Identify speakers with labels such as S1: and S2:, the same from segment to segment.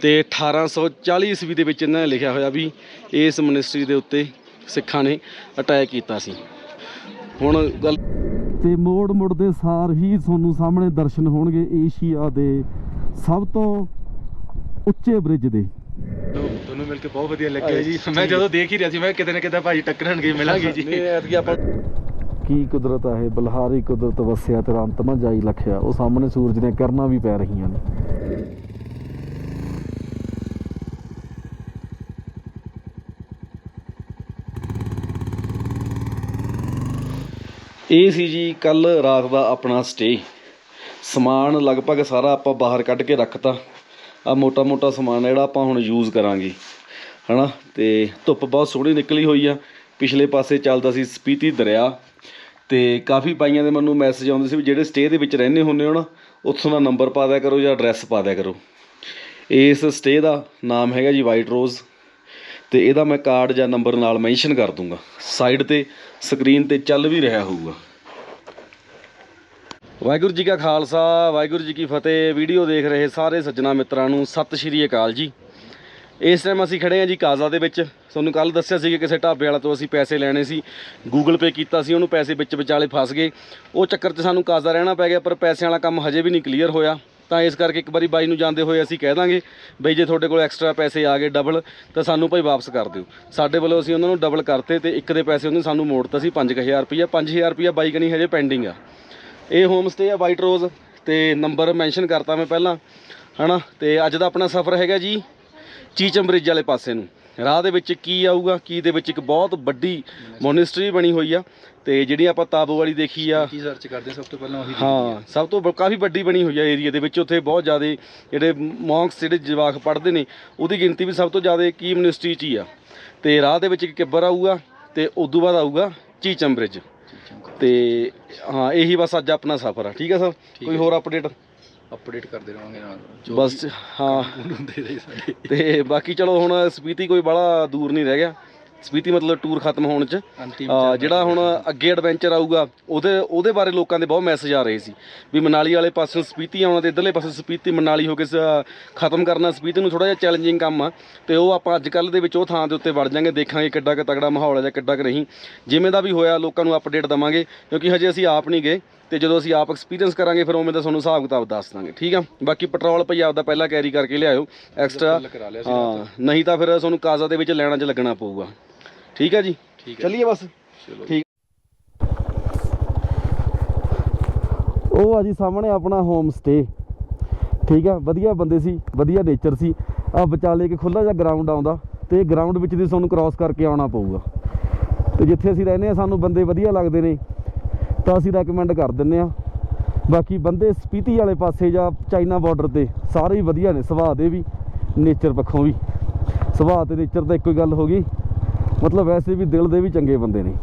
S1: ਤੇ 1840 ਈਸਵੀ ਦੇ ਵਿੱਚ ਇਹਨਾਂ ਨੇ ਲਿਖਿਆ ਹੋਇਆ ਵੀ ਇਸ ਮਨਿਸਟਰੀ ਦੇ ਉੱਤੇ ਸਿੱਖਾਂ ਨੇ ਅਟੈਕ ਕੀਤਾ ਸੀ। ਹੁਣ ਗੱਲ ਤੇ ਮੋੜ ਮੁੜ ਦੇ ਸਾਰ ਹੀ ਤੁਹਾਨੂੰ ਸਾਹਮਣੇ ਦਰਸ਼ਨ ਹੋਣਗੇ ਏਸ਼ੀਆ ਦੇ ਸਭ ਤੋਂ ਉੱਚੇ ਬ੍ਰਿਜ ਦੇ।
S2: ਤੁਹਾਨੂੰ ਮਿਲ ਕੇ ਬਹੁਤ ਵਧੀਆ ਲੱਗਿਆ ਜੀ। ਮੈਂ ਜਦੋਂ ਦੇਖ ਹੀ ਰਿਹਾ ਸੀ ਮੈਂ ਕਿਤੇ ਨਾ ਕਿਤੇ ਭਾਜੀ ਟੱਕਰਨਗੇ ਮਿਲਾਂਗੇ ਜੀ।
S1: ਐਤਕੀ ਆਪਾਂ ਕੀ ਕੁਦਰਤ ਆ ਇਹ? ਬਲਹਾਰੀ ਕੁਦਰਤ ਵਸਿਆ ਤੇਰਾ ਅੰਤ ਨਾ ਜਾਈ ਲਖਿਆ। ਉਹ ਸਾਹਮਣੇ ਸੂਰਜ ਦੀਆਂ ਕਿਰਨਾਂ ਵੀ ਪੈ ਰਹੀਆਂ ਨੇ। ਇਹ ਸੀ ਜੀ ਕੱਲ ਰਾਤ ਦਾ ਆਪਣਾ ਸਟੇ ਸਮਾਨ ਲਗਭਗ ਸਾਰਾ ਆਪਾਂ ਬਾਹਰ ਕੱਢ ਕੇ ਰੱਖਤਾ। ਆ ਮੋਟਾ ਮੋਟਾ ਸਮਾਨ ਜਿਹੜਾ ਆਪਾਂ ਹੁਣ ਯੂਜ਼ ਕਰਾਂਗੇ। ਹਨਾ? ਤੇ ਧੁੱਪ ਬਹੁਤ ਸੋਹਣੀ ਨਿਕਲੀ ਹੋਈ ਆ। ਪਿਛਲੇ ਪਾਸੇ ਚੱਲਦਾ ਸੀ ਸਪੀਤੀ ਦਰਿਆ। ਤੇ ਕਾਫੀ ਬਾਈਆਂ ਦੇ ਮੈਨੂੰ ਮੈਸੇਜ ਆਉਂਦੇ ਸੀ ਵੀ ਜਿਹੜੇ ਸਟੇ ਦੇ ਵਿੱਚ ਰਹਿੰਦੇ ਹੁੰਦੇ ਹੋ ਨਾ, ਉੱਥੋਂ ਦਾ ਨੰਬਰ ਪਾ ਦਿਆ ਕਰੋ ਜਾਂ ਐਡਰੈਸ ਪਾ ਦਿਆ ਕਰੋ। ਇਸ ਸਟੇ ਦਾ ਨਾਮ ਹੈਗਾ ਜੀ ਵਾਈਟ ਰੋਜ਼ ਤੇ ਇਹਦਾ ਮੈਂ ਕਾਰਡ ਜਾਂ ਨੰਬਰ ਨਾਲ ਮੈਂਸ਼ਨ ਕਰ ਦੂੰਗਾ। ਸਾਈਡ ਤੇ ਸਕਰੀਨ ਤੇ ਚੱਲ ਵੀ ਰਿਹਾ ਹੋਊਗਾ। ਵਾਹਿਗੁਰੂ ਜੀ ਕਾ ਖਾਲਸਾ, ਵਾਹਿਗੁਰੂ ਜੀ ਕੀ ਫਤਿਹ। ਵੀਡੀਓ ਦੇਖ ਰਹੇ ਸਾਰੇ ਸੱਜਣਾ ਮਿੱਤਰਾਂ ਨੂੰ ਸਤਿ ਸ਼੍ਰੀ ਅਕਾਲ ਜੀ। ਇਸ ਟਾਈਮ ਅਸੀਂ ਖੜੇ ਹਾਂ ਜੀ ਕਾਜ਼ਾ ਦੇ ਵਿੱਚ। ਤੁਹਾਨੂੰ ਕੱਲ ਦੱਸਿਆ ਸੀ ਕਿ ਕਿਸੇ ਢਾਬੇ ਵਾਲਾ ਤੋਂ ਅਸੀਂ ਪੈਸੇ ਲੈਣੇ ਸੀ। ਗੂਗਲ ਪੇ ਕੀਤਾ ਸੀ, ਉਹਨੂੰ ਪੈਸੇ ਵਿੱਚ ਵਿਚਾਲੇ ਫਸ ਗਏ। ਉਹ ਚੱਕਰ 'ਚ ਸਾਨੂੰ ਕਾਜ਼ਾ ਰਹਿਣਾ ਪੈ ਗਿਆ, ਪਰ ਪੈਸਿਆਂ ਵਾਲਾ ਕੰਮ ਹਜੇ ਵੀ ਨਹੀਂ ਕਲੀਅਰ ਹੋਇਆ। ਤਾਂ ਇਸ ਕਰਕੇ ਇੱਕ ਵਾਰੀ ਬਾਈ ਨੂੰ ਜਾਂਦੇ ਹੋਏ ਅਸੀਂ ਕਹਿ ਦਾਂਗੇ, ਬਈ ਜੇ ਤੁਹਾਡੇ ਕੋਲ ਐਕਸਟਰਾ ਪੈਸੇ ਆ ਗਏ ਡਬਲ ਤਾਂ ਸਾਨੂੰ ਭਾਈ ਵਾਪਸ ਕਰ ਦਿਓ। ਸਾਡੇ ਵੱਲੋਂ ਅਸੀਂ ਉਹਨਾਂ ਨੂੰ ਡਬਲ ਕਰਤੇ ਤੇ ਇੱਕ ਦੇ ਪੈਸੇ ਉਹਨੇ ਸਾਨੂੰ ਮੋੜਤਾ ਸੀ 5000 ਰੁਪਈਆ। 5000 ਰੁਪਈਆ ਬਾਈ ਕਨੀ ਹਜੇ ਪੈਂਡਿੰਗ ਆ। ਇਹ ਹੋਮ ਸਟੇ ਆ ਵਾਈਟ ਰੋਜ਼ ਤੇ ਨੰਬਰ ਮੈਂਸ਼ਨ ਕਰਤਾ ਮੈਂ ਪਹਿਲਾਂ, ਹਨਾ? ਤੇ ਅੱਜ ਦਾ ਆਪਣਾ ਸਫ਼ਰ ਹੈਗਾ ਜੀ ਚੀਚਮ ਬ੍ਰਿਜ ਵਾਲੇ ਪਾਸੇ ਨੂੰ। ਰਾਹ ਦੇ ਵਿੱਚ ਕੀ ਆਊਗਾ, ਕੀ ਦੇ ਵਿੱਚ ਇੱਕ ਬਹੁਤ ਵੱਡੀ ਮੋਨਿਸਟਰੀ ਬਣੀ ਹੋਈ ਆ। ਤੇ ਜਿਹੜੀ ਆਪਾਂ ਤਾਬੋ ਵਾਲੀ ਦੇਖੀ ਆ।
S2: ਕੀ ਸਰਚ ਕਰਦੇ ਸਭ ਤੋਂ ਪਹਿਲਾਂ ਉਹੀ
S1: ਹਾਂ ਸਭ ਤੋਂ ਕਾਫੀ ਵੱਡੀ ਬਣੀ ਹੋਈ ਆ ਏਰੀਆ ਦੇ ਵਿੱਚ। ਉੱਥੇ ਬਹੁਤ ਜ਼ਿਆਦਾ ਜਿਹੜੇ ਮੌਂਕਸ ਜਿਹੜੇ ਜਵਾਕ ਪੜ੍ਹਦੇ ਨੇ ਉਹਦੀ ਗਿਣਤੀ ਵੀ ਸਭ ਤੋਂ ਜ਼ਿਆਦਾ ਕੀ ਮਿਨਿਸਟਰੀ 'ਚ ਹੀ ਆ। ਤੇ ਰਾਹ ਦੇ ਵਿੱਚ ਇੱਕ ਕਿੱਬਰ ਆਊਗਾ ਤੇ ਉਦੋਂ ਬਾਅਦ ਆਊਗਾ ਚੀਚਮ ਬ੍ਰਿਜ ਤੇ ਹਾਂ ਇਹੀ ਬਸ ਅੱਜ ਆਪਣਾ ਸਫ਼ਰ ਆ। ਠੀਕ ਆ ਸਰ? ਕੋਈ ਹੋਰ ਅਪਡੇਟ
S2: ਅਪਡੇਟ ਕਰਦੇ ਰਹਾਂਗੇ ਨਾਲ।
S1: ਬਸ ਹਾਂ। ਤੇ ਬਾਕੀ ਚਲੋ ਹੁਣ ਸਪੀਤੀ ਕੋਈ ਬੜਾ ਦੂਰ ਨਹੀਂ ਰਹਿ ਗਿਆ। ਸਪੀਤੀ ਮਤਲਬ ਟੂਰ ਖਤਮ ਹੋਣ ਚ। ਜਿਹੜਾ ਹੁਣ ਅੱਗੇ ਐਡਵੈਂਚਰ ਆਊਗਾ ਉਹਦੇ ਉਹਦੇ ਬਾਰੇ ਲੋਕਾਂ ਦੇ ਬਹੁਤ ਮੈਸੇਜ ਆ ਰਹੇ ਸੀ ਵੀ ਮਨਾਲੀ ਵਾਲੇ ਪਾਸੇ ਸਪੀਤੀ ਆਉਣਾ ਤੇ ਇਧਰਲੇ ਪਾਸੇ ਸਪੀਤੀ ਮਨਾਲੀ ਹੋ ਕੇ ਸ- ਖਤਮ ਕਰਨਾ ਸਪੀਤੀ ਨੂੰ ਥੋੜਾ ਜਿਹਾ ਚੈਲੰਜਿੰਗ ਕੰਮ ਆ। ਤੇ ਉਹ ਆਪਾਂ ਅੱਜ ਕੱਲ ਦੇ ਵਿੱਚ ਉਹ ਥਾਂ ਦੇ ਉੱਤੇ ਵੜ ਜਾਾਂਗੇ ਦੇਖਾਂਗੇ ਕਿੱਡਾ ਕੁ ਤਗੜਾ ਮਾਹੌਲ ਹੈ ਜਾਂ ਕਿੱਡਾ ਕੁ ਨਹੀਂ। ਜਿਵੇਂ ਦਾ ਵੀ ਹੋਇਆ ਲੋਕਾਂ ਨੂੰ ਅਪਡੇਟ ਦਵਾਂਗੇ ਕਿਉਂਕਿ ਹਜੇ ਅਸੀਂ ਆਪ ਨਹੀਂ ਗਏ ਤੇ ਜਦੋਂ ਅਸੀਂ ਆਪ ਐਕਸਪੀਰੀਅੰਸ ਕਰਾਂਗੇ ਫਿਰ ਉਵੇਂ ਦਾ ਤੁਹਾਨੂੰ ਹਿਸਾਬ ਕਿਤਾਬ ਦੱਸ ਦਾਂਗੇ ਠੀਕ ਆ? ਬਾਕੀ ਪੈਟਰੋਲ ਭਈ ਆਪਦਾ ਪਹਿਲਾਂ ਕੈਰੀ ਕਰਕੇ ਲਿਆਇਓ ਐਕਸਟਰਾ ਹਾਂ ਨਹੀਂ ਤਾਂ ਫਿਰ ਤੁਹਾਨੂੰ ਕਾਜ਼ਾ ਦੇ ਵਿੱਚ ਲੈਣਾ 'ਚ ਲੱਗਣਾ ਪਊਗਾ। ਠੀਕ ਹੈ ਜੀ?
S2: ਠੀਕ ਹੈ
S1: ਚੱਲੀਏ ਬਸ। ਠੀਕ। ਉਹ ਆ ਜੀ ਸਾਹਮਣੇ ਆਪਣਾ ਹੋਮ ਸਟੇ ਠੀਕ ਆ ਵਧੀਆ ਬੰਦੇ ਸੀ ਵਧੀਆ ਨੇਚਰ ਸੀ। ਆ ਵਿਚਾਲੇ ਇੱਕ ਖੁੱਲਾ ਜਿਹਾ ਗਰਾਊਂਡ ਆਉਂਦਾ ਤੇ ਗਰਾਊਂਡ ਵਿੱਚ ਦੀ ਤੁਹਾਨੂੰ ਕ੍ਰਾਸ ਕਰਕੇ ਆਉਣਾ ਪਊਗਾ। ਤੇ ਜਿੱਥੇ ਅਸੀਂ ਰਹਿੰਦੇ ਆ ਸਾਨੂੰ ਬੰਦੇ ਵਧੀਆ ਲੱਗਦੇ ਨੇ ਤਾਂ ਅਸੀਂ ਰეკਮੈਂਡ ਕਰ ਦਿੰਨੇ ਆ ਬਾਕੀ ਬੰਦੇ ਸਪੀਤੀ ਵਾਲੇ ਪਾਸੇ ਜਾਂ ਚਾਈਨਾ ਬਾਰਡਰ ਤੇ ਸਾਰੇ ਹੀ ਵਧੀਆ ਨੇ ਸੁਭਾਅ ਦੇ ਵੀ ਨੇਚਰ ਪੱਖੋਂ ਵੀ। ਸੁਭਾਅ ਤੇ ਨੇਚਰ ਤਾਂ ਇੱਕੋ ਹੀ ਗੱਲ ਹੋ ਗਈ। ਮਤਲਬ ਵੈਸੇ ਵੀ ਦਿਲ ਦੇ ਵੀ ਚੰਗੇ ਬੰਦੇ ਨੇ।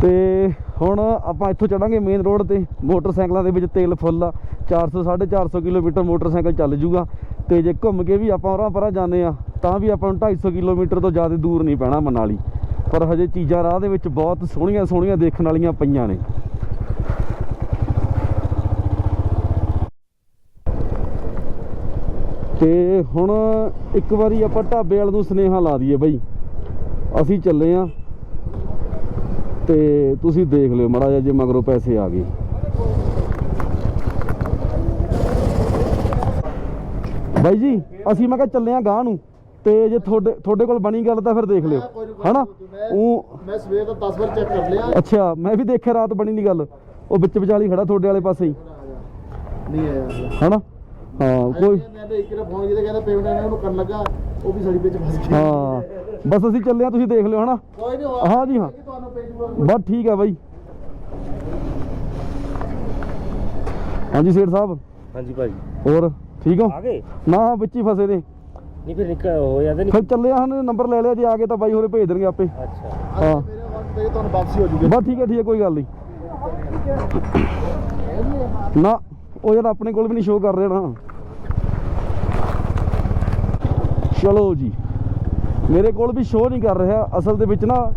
S1: ਤੇ ਹੁਣ ਆਪਾਂ ਇੱਥੋਂ ਚੜਾਂਗੇ ਮੇਨ ਰੋਡ ਤੇ, ਮੋਟਰਸਾਈਕਲਾਂ ਦੇ ਵਿੱਚ ਤੇਲ ਫੁੱਲ ਆ 400 450 ਕਿਲੋਮੀਟਰ ਮੋਟਰਸਾਈਕਲ ਚੱਲ ਜੂਗਾ। ਤੇ ਜੇ ਘੁੰਮ ਕੇ ਵੀ ਆਪਾਂ ਉਰਾਂ ਪਰਾਂ ਜਾਂਦੇ ਆ, ਤਾਂ ਵੀ ਆਪਾਂ ਨੂੰ 250 ਕਿਲੋਮੀਟਰ ਤੋਂ ਜ਼ਿਆਦਾ ਦੂਰ ਨਹੀਂ ਪੈਣਾ ਮਨਾਲੀ। ਪਰ ਹਜੇ ਚੀਜ਼ਾਂ ਰਾਹ ਦੇ ਵਿੱਚ ਬਹੁਤ ਸੋਹਣੀਆਂ ਸੋਹਣੀਆਂ ਦੇਖਣ ਵਾਲੀਆਂ ਪਈਆਂ ਨੇ। ਤੇ ਹੁਣ ਇੱਕ ਵਾਰੀ ਆਪਾਂ ਢਾਬੇ ਵਾਲ ਨੂੰ ਸੁਨੇਹਾ ਲਾ ਦਈਏ ਬਈ। ਅਸੀਂ ਚੱਲੇ ਆ ਤੇ ਤੁਸੀਂ ਦੇਖ ਲਿਓ ਮੜਾ ਜੇ ਮਗਰੋਂ ਪੈਸੇ ਆ ਗਏ। ਬਾਈ ਜੀ ਅਸੀਂ ਮੈਂ ਕਿਹਾ ਚੱਲੇ ਆ ਗਾਂ ਨੂੰ ਤੇ ਜੇ ਤੁਹਾਡੇ ਤੁਹਾਡੇ ਕੋਲ ਬਣੀ ਗੱਲ ਤਾਂ ਫਿਰ ਦੇਖ ਲਿਓ ਹਨਾ? ਉਹ
S3: ਮੈਂ ਸਵੇਰ ਦਾ 10 ਵਾਰ ਚੈੱਕ ਕਰ ਲਿਆ।
S1: ਅੱਛਾ ਮੈਂ ਵੀ ਦੇਖਿਆ ਰਾਤ ਬਣੀ ਦੀ ਗੱਲ ਉਹ ਵਿੱਚ ਵਿਚਾਲੀ ਖੜਾ ਤੁਹਾਡੇ ਵਾਲੇ ਪਾਸੇ ਹੀ।
S3: ਨਹੀਂ ਆਇਆ।
S1: ਹਨਾ? ਹਾਂ ਕੋਈ
S3: ਮੈਂ ਇੱਕ ਨੇ ਫੋਨ ਕੀਤਾ ਕਹਿੰਦਾ ਪੇਮੈਂਟ ਇਹਨਾਂ ਨੂੰ ਕਰਨ ਲੱਗਾ ਉਹ ਵੀ ਸਾਡੀ ਵਿੱਚ ਫਸ ਗਿਆ
S1: ਹਾਂ ਬਸ ਅਸੀਂ ਚੱਲੇ ਆ ਤੁਸੀਂ ਦੇਖ ਲਿਓ ਹਨਾ?
S3: ਕੋਈ ਨਹੀਂ
S1: ਹਾਂ ਜੀ ਹਾਂ।
S3: ਤੁਹਾਨੂੰ ਪੇਜ ਦੂਗਾ
S1: ਬਸ ਠੀਕ ਆ ਬਾਈ। ਹਾਂਜੀ ਸੇਠ ਸਾਹਿਬ?
S4: ਹਾਂਜੀ ਭਾਈ।
S1: ਹੋਰ ਠੀਕ ਹੋ?
S4: ਆ ਗਏ?
S1: ਨਾ ਵਿੱਚ ਹੀ ਫਸੇ ਨੇ।
S4: ਨਹੀਂ ਫਿਰ ਨਿਕਲ ਹੋ ਜਾਂਦੇ ਨਹੀਂ
S1: ਫਿਰ ਚੱਲੇ ਆ ਹਨ ਨੰਬਰ ਲੈ ਲਿਆ ਜੇ ਆ ਗਏ ਤਾਂ ਬਾਈ ਹੋਰੇ ਭੇਜ ਦੇਣਗੇ ਆਪੇ।
S4: ਅੱਛਾ।
S1: ਹਾਂ
S3: ਮੇਰੇ ਅਕਾਊਂਟ ਤੇ ਤੁਹਾਨੂੰ ਵਾਪਸੀ ਹੋ ਜੂਗੀ।
S1: ਬਸ ਠੀਕ ਹੈ ਠੀਕ ਹੈ ਕੋਈ ਗੱਲ ਨਹੀਂ ਨਾ ਉਹ ਯਾਰ ਆਪਣੇ ਕੋਲ ਵੀ ਨਹੀਂ ਸ਼ੋਅ ਕਰ ਰਿਹਾ ਨਾ। ਚਲੋ ਜੀ। ਮੇਰੇ ਕੋਲ ਵੀ ਸ਼ੋਅ ਨਹੀਂ ਕਰ ਰਿਹਾ। ਅਸਲ ਦੇ ਵਿੱਚ ਨਾ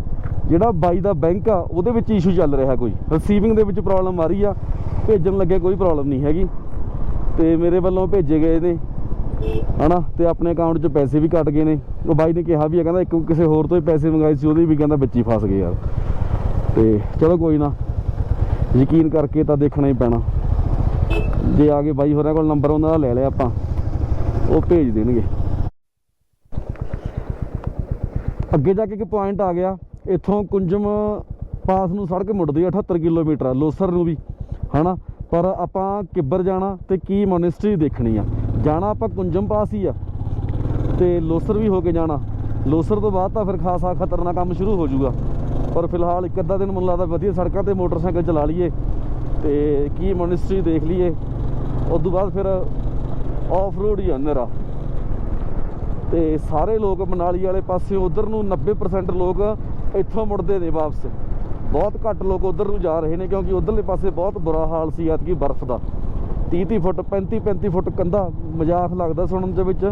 S1: ਜਿਹੜਾ ਬਾਈ ਦਾ ਬੈਂਕ ਆ, ਉਹਦੇ ਵਿੱਚ ਇਸ਼ੂ ਚੱਲ ਰਿਹਾ ਕੋਈ। ਰਿਸੀਵਿੰਗ ਦੇ ਵਿੱਚ ਪ੍ਰੋਬਲਮ ਆ ਰਹੀ ਆ। ਭੇਜਣ ਲੱਗੇ ਕੋਈ ਪ੍ਰੋਬਲਮ ਨਹੀਂ ਹੈਗੀ। ਤੇ ਮੇਰੇ ਵੱਲੋਂ ਭੇਜੇ ਗਏ ਨੇ। ਹਨਾ? ਤੇ ਆਪਣੇ ਅਕਾਊਂਟ 'ਚ ਪੈਸੇ ਵੀ ਕੱਟ ਗਏ ਨੇ। ਉਹ ਬਾਈ ਨੇ ਕਿਹਾ ਵੀ ਹੈ ਕਹਿੰਦਾ ਇੱਕ ਕਿਸੇ ਹੋਰ ਤੋਂ ਹੀ ਪੈਸੇ ਮੰਗਾਏ ਸੀ, ਉਹਦੇ ਵੀ ਕਹਿੰਦਾ ਵਿੱਚ ਹੀ ਫਸ ਗਏ ਯਾਰ। ਤੇ ਚਲੋ ਕੋਈ ਨਾ। ਯਕੀਨ ਕਰਕੇ ਤਾਂ ਦੇਖਣਾ ਹੀ ਪੈਣਾ। ਜੇ ਆ ਗਏ ਬਾਈ ਹੋਰਾਂ ਕੋਲ ਨੰਬਰ ਉਹਨਾਂ ਦਾ ਲੈ ਲਿਆ ਆਪਾਂ। ਉਹ ਭੇਜ ਦੇਣਗੇ। ਅੱਗੇ ਜਾ ਕੇ ਇੱਕ ਪੁਆਇੰਟ ਆ ਗਿਆ। ਇੱਥੋਂ ਕੁੰਜਮ ਪਾਸ ਨੂੰ ਸੜਕ ਮੁੜਦੀ ਆ 78 ਕਿਲੋਮੀਟਰ ਆ, ਲੋਸਰ ਨੂੰ ਵੀ, ਹਨਾ? ਪਰ ਆਪਾਂ ਕਿੱਬਰ ਜਾਣਾ ਤੇ ਕੀ ਮੋਨਿਸਟਰੀ ਦੇਖਣੀ ਆ? ਜਾਣਾ ਆਪਾਂ ਕੁੰਜਮ ਪਾਸ ਹੀ ਆ। ਤੇ ਲੋਸਰ ਵੀ ਹੋ ਕੇ ਜਾਣਾ। ਲੋਸਰ ਤੋਂ ਬਾਅਦ ਤਾਂ ਫਿਰ ਖਾਸਾ ਖਤਰਨਾਕ ਕੰਮ ਸ਼ੁਰੂ ਹੋ ਜਾਊਗਾ। ਪਰ ਫਿਲਹਾਲ ਇੱਕ ਅੱਧਾ ਦਿਨ ਮੈਨੂੰ ਲੱਗਦਾ ਵਧੀਆ ਸੜਕਾਂ ਤੇ ਮੋਟਰਸਾਈਕਲ ਚਲਾ ਲਈਏ ਤੇ ਕੀ ਮੋਨਿਸਟਰੀ ਦੇਖ ਲਈਏ। ਉਸ ਤੋਂ ਬਾਅਦ ਫਿਰ ਆਫ ਰੋਡ ਹੀ ਆ ਨੇਰਾ। ਤੇ ਸਾਰੇ ਲੋਕ ਮਨਾਲੀ ਵਾਲੇ ਪਾਸੇ ਉਧਰ ਨੂੰ 90% ਲੋਕ ਇੱਥੋਂ ਮੁੜਦੇ ਨੇ ਵਾਪਸ। ਬਹੁਤ ਘੱਟ ਲੋਕ ਉਧਰ ਨੂੰ ਜਾ ਰਹੇ ਨੇ ਕਿਉਂਕਿ ਉਧਰਲੇ ਪਾਸੇ ਬਹੁਤ ਬੁਰਾ ਹਾਲ ਸੀ ਐਤਕੀ ਬਰਫ਼ ਦਾ। 30 30 ਫੁੱਟ 35 35 ਫੁੱਟ ਕੰਧਾ ਮਜ਼ਾਕ ਲੱਗਦਾ ਸੁਣਨ ਦੇ ਵਿੱਚ,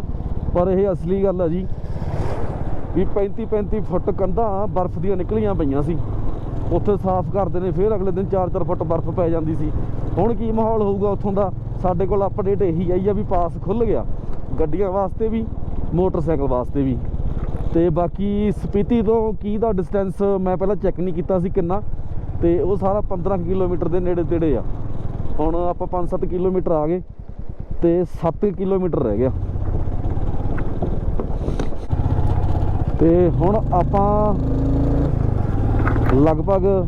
S1: ਪਰ ਇਹ ਅਸਲੀ ਗੱਲ ਆ ਜੀ ਵੀ 35 35 ਫੁੱਟ ਕੰਧਾਂ ਬਰਫ਼ ਦੀਆਂ ਨਿਕਲੀਆਂ ਪਈਆਂ ਸੀ। ਉੱਥੇ ਸਾਫ਼ ਕਰਦੇ ਨੇ, ਫਿਰ ਅਗਲੇ ਦਿਨ 4-4 ਫੁੱਟ ਬਰਫ਼ ਪੈ ਜਾਂਦੀ ਸੀ। ਹੁਣ ਕੀ ਮਾਹੌਲ ਹੋਊਗਾ ਉੱਥੋਂ ਦਾ? ਸਾਡੇ ਕੋਲ ਅਪਡੇਟ ਇਹੀ ਆਈ ਆ ਵੀ ਪਾਸ ਖੁੱਲ ਗਿਆ। ਗੱਡੀਆਂ ਵਾਸਤੇ ਵੀ ਮੋਟਰਸਾਈਕਲ ਵਾਸਤੇ ਵੀ। ਤੇ ਬਾਕੀ ਸਪੀਤੀ ਤੋਂ ਕੀ ਦਾ ਡਿਸਟੈਂਸ ਮੈਂ ਪਹਿਲਾਂ ਚੈੱਕ ਨਹੀਂ ਕੀਤਾ ਸੀ ਕਿੰਨਾ। ਤੇ ਉਹ ਸਾਰਾ 15 ਕਿਲੋਮੀਟਰ ਦੇ ਨੇੜੇ ਤੇੜੇ ਆ। ਹੁਣ ਆਪਾਂ 5-7 ਕਿਲੋਮੀਟਰ ਆ ਗਏ ਤੇ 7 ਕਿਲੋਮੀਟਰ ਰਹਿ ਗਿਆ। ਤੇ ਹੁਣ ਆਪਾਂ ਲਗਭਗ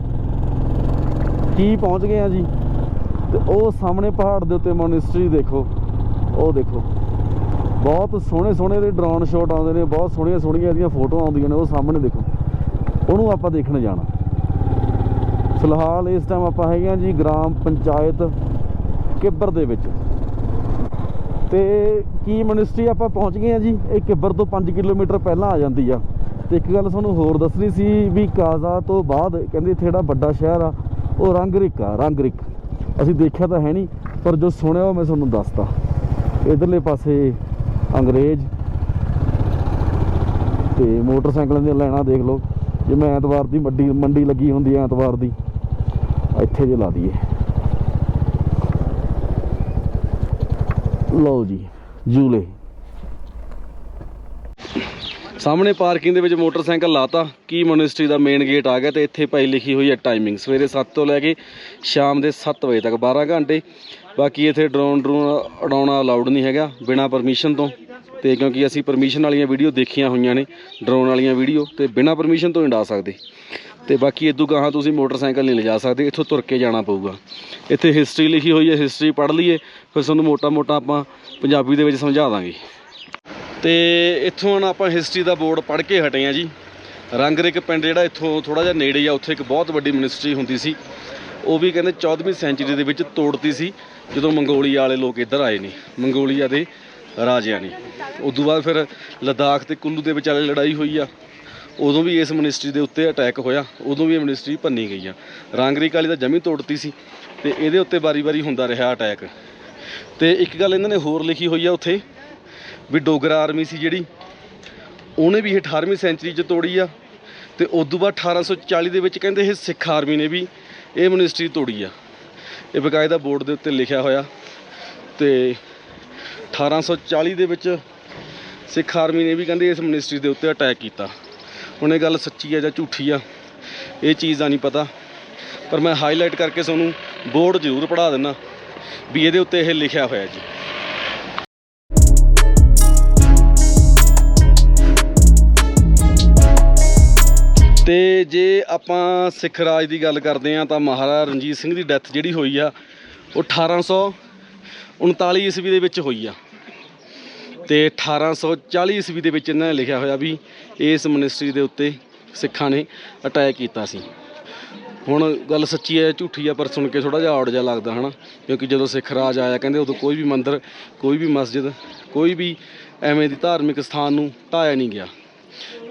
S1: ਕੀ ਪਹੁੰਚ ਗਏ ਆ ਜੀ? ਤੇ ਉਹ ਸਾਹਮਣੇ ਪਹਾੜ ਦੇ ਉੱਤੇ ਮੋਨਿਸਟਰੀ ਦੇਖੋ। ਉਹ ਦੇਖੋ। ਬਹੁਤ ਸੋਹਣੇ ਸੋਹਣੇ ਦੇ ਡਰੋਨ ਸ਼ਾਟ ਆਉਂਦੇ ਨੇ, ਬਹੁਤ ਸੋਹਣੀਆਂ ਸੋਹਣੀਆਂ ਇਹਦੀਆਂ ਫੋਟੋਆਂ ਆਉਂਦੀਆਂ ਨੇ, ਉਹ ਸਾਹਮਣੇ ਦੇਖੋ। ਉਹਨੂੰ ਆਪਾਂ ਦੇਖਣ ਜਾਣਾ। ਫਿਲਹਾਲ ਇਸ ਟਾਈਮ ਆਪਾਂ ਹੈਗੇ ਆ ਜੀ ਗ੍ਰਾਮ ਪੰਚਾਇਤ ਕਿੱਬਰ ਦੇ ਵਿੱਚ। ਤੇ ਕੀ ਮਿਨਿਸਟਰੀ ਆਪਾਂ ਪਹੁੰਚ ਗਏ ਆ ਜੀ? ਇਹ ਕਿੱਬਰ ਤੋਂ 5 ਕਿਲੋਮੀਟਰ ਪਹਿਲਾਂ ਆ ਜਾਂਦੀ ਆ। ਤੇ ਇੱਕ ਗੱਲ ਤੁਹਾਨੂੰ ਹੋਰ ਦੱਸਣੀ ਸੀ ਵੀ ਕਾਜ਼ਾ ਤੋਂ ਬਾਅਦ, ਕਹਿੰਦੇ ਇੱਥੇ ਜਿਹੜਾ ਵੱਡਾ ਸ਼ਹਿਰ ਆ, ਉਹ ਰੰਗਰਿਕ ਆ ਰੰਗਰਿਕ ਅਸੀਂ ਦੇਖਿਆ ਤਾਂ ਹੈ ਨਹੀਂ, ਪਰ ਜੋ ਸੁਣਿਆ ਉਹ ਮੈਂ ਤੁਹਾਨੂੰ ਦੱਸਦਾ ਇਧਰਲੇ ਪਾਸੇ ਅੰਗਰੇਜ਼ ਤੇ ਮੋਟਰਸਾਈਕਲਾਂ ਦੀਆਂ ਲਾਈਨਾਂ ਦੇਖ ਲਓ, ਜਿਵੇਂ ਐਤਵਾਰ ਦੀ ਮੰਡੀ ਮੰਡੀ ਲੱਗੀ ਹੁੰਦੀ ਹੈ ਐਤਵਾਰ ਦੀ, ਇੱਥੇ ਜੇ ਲਾ ਦਈਏ। ਲਓ ਜੀ, ਜੂਲੇ। ਸਾਹਮਣੇ ਪਾਰਕਿੰਗ ਦੇ ਵਿੱਚ ਮੋਟਰਸਾਈਕਲ ਲਾਤਾ, ਕੀ ਮੋਨਿਸਟਰੀ ਦਾ ਮੇਨ ਗੇਟ ਆ ਗਿਆ ਤੇ ਇੱਥੇ ਭਾਈ ਲਿਖੀ ਹੋਈ ਹੈ ਟਾਈਮਿੰਗ ਸਵੇਰੇ 7 ਤੋਂ ਲੈ ਕੇ ਸ਼ਾਮ ਦੇ 7 ਵਜੇ ਤੱਕ 12 ਘੰਟੇ। ਬਾਕੀ ਇੱਥੇ ਡਰੋਨ ਡਰੋਨ ਉਡਾਉਣਾ ਅਲਾਉਡ ਨਹੀਂ ਹੈਗਾ, ਬਿਨਾ ਪਰਮਿਸ਼ਨ ਤੋਂ। ਤੇ ਕਿਉਂਕਿ ਅਸੀਂ ਪਰਮਿਸ਼ਨ ਵਾਲੀਆਂ ਵੀਡੀਓ ਦੇਖੀਆਂ ਹੋਈਆਂ ਨੇ ਡਰੋਨ ਵਾਲੀਆਂ ਵੀਡੀਓ ਤੇ ਬਿਨਾਂ ਪਰਮਿਸ਼ਨ ਤੋਂ ਹੀ ਉਡਾ ਸਕਦੇ। ਤੇ ਬਾਕੀ ਇਦੋਂ ਗਾਹਾਂ ਤੁਸੀਂ ਮੋਟਰਸਾਈਕਲ ਨਹੀਂ ਲਿਜਾ ਸਕਦੇ, ਇੱਥੋਂ ਤੁਰ ਕੇ ਜਾਣਾ ਪਊਗਾ। ਇੱਥੇ ਹਿਸਟਰੀ ਲਿਖੀ ਹੋਈ ਹੈ ਹਿਸਟਰੀ ਪੜ੍ਹ ਲਈਏ, ਫਿਰ ਤੁਹਾਨੂੰ ਮੋਟਾ-ਮੋਟਾ ਆਪਾਂ ਪੰਜਾਬੀ ਦੇ ਵਿੱਚ ਸਮਝਾ ਦਾਂਗੇ। ਤੇ ਇੱਥੋਂ ਹੁਣ ਆਪਾਂ ਹਿਸਟਰੀ ਦਾ ਬੋਰਡ ਪੜ੍ਹ ਕੇ ਹਟੇ ਆ ਜੀ। ਰੰਗਰਿਕ ਪਿੰਡ ਜਿਹੜਾ ਇੱਥੋਂ ਥੋੜਾ ਜਿਹਾ ਨੇੜੇ ਆ, ਉੱਥੇ ਇੱਕ ਬਹੁਤ ਵੱਡੀ ਮਿਨਿਸਟਰੀ ਹੁੰਦੀ ਸੀ। ਉਹ ਵੀ ਕਹਿੰਦੇ 14ਵੀਂ ਸੈਂਚੁਰੀ ਦੇ ਵਿੱਚ ਤੋੜਤੀ ਸੀ, ਜਦੋਂ ਮੰਗੋਲੀਆ ਵਾਲੇ ਲੋਕ ਇੱਧਰ ਆਏ ਨੇ। ਮੰਗੋਲੀਆ ਦੇ ਰਾਜਿਆਂ ਨੇ। ਉਦੋਂ ਬਾਅਦ ਫਿਰ ਲਦਾਖ ਤੇ ਕੁੱਲੂ ਦੇ ਵਿਚਾਲੇ ਲੜਾਈ ਹੋਈ ਆ। ਉਦੋਂ ਵੀ ਇਸ ਮਿਨਿਸਟਰੀ ਦੇ ਉੱਤੇ ਅਟੈਕ ਹੋਇਆ। ਉਦੋਂ ਵੀ ਇਹ ਮਿਨਿਸਟਰੀ ਭੰਨੀ ਗਈ ਆ। ਰਾਂਗਰੀ ਕਾਲੀ ਦਾ ਜਮੀ ਤੋੜਤੀ ਸੀ। ਤੇ ਇਹਦੇ ਉੱਤੇ ਵਾਰੀ-ਵਾਰੀ ਹੁੰਦਾ ਰਿਹਾ ਅਟੈਕ ਤੇ ਇੱਕ ਗੱਲ ਇਹਨਾਂ ਨੇ ਹੋਰ ਲਿਖੀ ਹੋਈ ਆ ਉੱਥੇ, ਵੀ ਡੋਗਰਾ ਆਰਮੀ ਸੀ ਜਿਹੜੀ, ਉਹਨੇ ਵੀ ਇਹ 18ਵੀਂ ਸੈਂਚਰੀ 'ਚ ਤੋੜੀ ਆ। ਤੇ ਉਦੋਂ ਬਾਅਦ 1840 ਦੇ ਵਿੱਚ ਕਹਿੰਦੇ ਇਹ ਸਿੱਖ ਆਰਮੀ ਨੇ ਵੀ ਇਹ ਮਿਨਿਸਟਰੀ ਤੋੜੀ ਆ। ਇਹ ਬਕਾਇਦਾ ਬੋਰਡ ਦੇ ਉੱਤੇ ਲਿਖਿਆ ਹੋਇਆ। ਤੇ 1840 ਦੇ ਵਿੱਚ ਸਿੱਖ ਆਰਮੀ ਨੇ ਵੀ ਕਹਿੰਦੇ ਇਸ ਮਿਨਿਸਟਰੀ ਦੇ ਉੱਤੇ ਅਟੈਕ ਕੀਤਾ। ਹੁਣ ਇਹ ਗੱਲ ਸੱਚੀ ਆ ਜਾਂ ਝੂਠੀ ਆ, ਇਹ ਚੀਜ਼ ਦਾ ਨਹੀਂ ਪਤਾ। ਪਰ ਮੈਂ ਹਾਈਲਾਈਟ ਕਰਕੇ ਤੁਹਾਨੂੰ ਬੋਰਡ ਜ਼ਰੂਰ ਪੜ੍ਹਾ ਦਿੰਦਾ ਵੀ ਇਹਦੇ ਉੱਤੇ ਇਹ ਲਿਖਿਆ ਹੋਇਆ ਜੀ। ਤੇ ਜੇ ਆਪਾਂ ਸਿੱਖ ਰਾਜ ਦੀ ਗੱਲ ਕਰਦੇ ਆ ਤਾਂ ਮਹਾਰਾਜਾ ਰਣਜੀਤ ਸਿੰਘ ਦੀ ਡੈਥ ਜਿਹੜੀ ਹੋਈ ਆ, ਉਹ 1839 ਈਸਵੀ ਦੇ ਵਿੱਚ ਹੋਈ ਆ। ਤੇ 1840 ਈਸਵੀ ਦੇ ਵਿੱਚ ਇਹਨਾਂ ਨੇ ਲਿਖਿਆ ਹੋਇਆ ਵੀ ਇਸ ਮਨਿਸਟਰੀ ਦੇ ਉੱਤੇ ਸਿੱਖਾਂ ਨੇ ਅਟੈਕ ਕੀਤਾ ਸੀ। ਹੁਣ ਗੱਲ ਸੱਚੀ ਹੈ, ਝੂਠੀ ਹੈ ਪਰ ਸੁਣ ਕੇ ਥੋੜਾ ਜਿਹਾ ਔੜ ਜਿਹਾ ਲੱਗਦਾ, ਹਨਾ? ਕਿਉਂਕਿ ਜਦੋਂ ਸਿੱਖ ਰਾਜ ਆਇਆ, ਕਹਿੰਦੇ ਉਦੋਂ ਕੋਈ ਵੀ ਮੰਦਿਰ, ਕੋਈ ਵੀ ਮਸਜਿਦ, ਕੋਈ ਵੀ ਐਵੇਂ ਦੀ ਧਾਰਮਿਕ ਸਥਾਨ ਨੂੰ ਢਾਇਆ ਨਹੀਂ ਗਿਆ।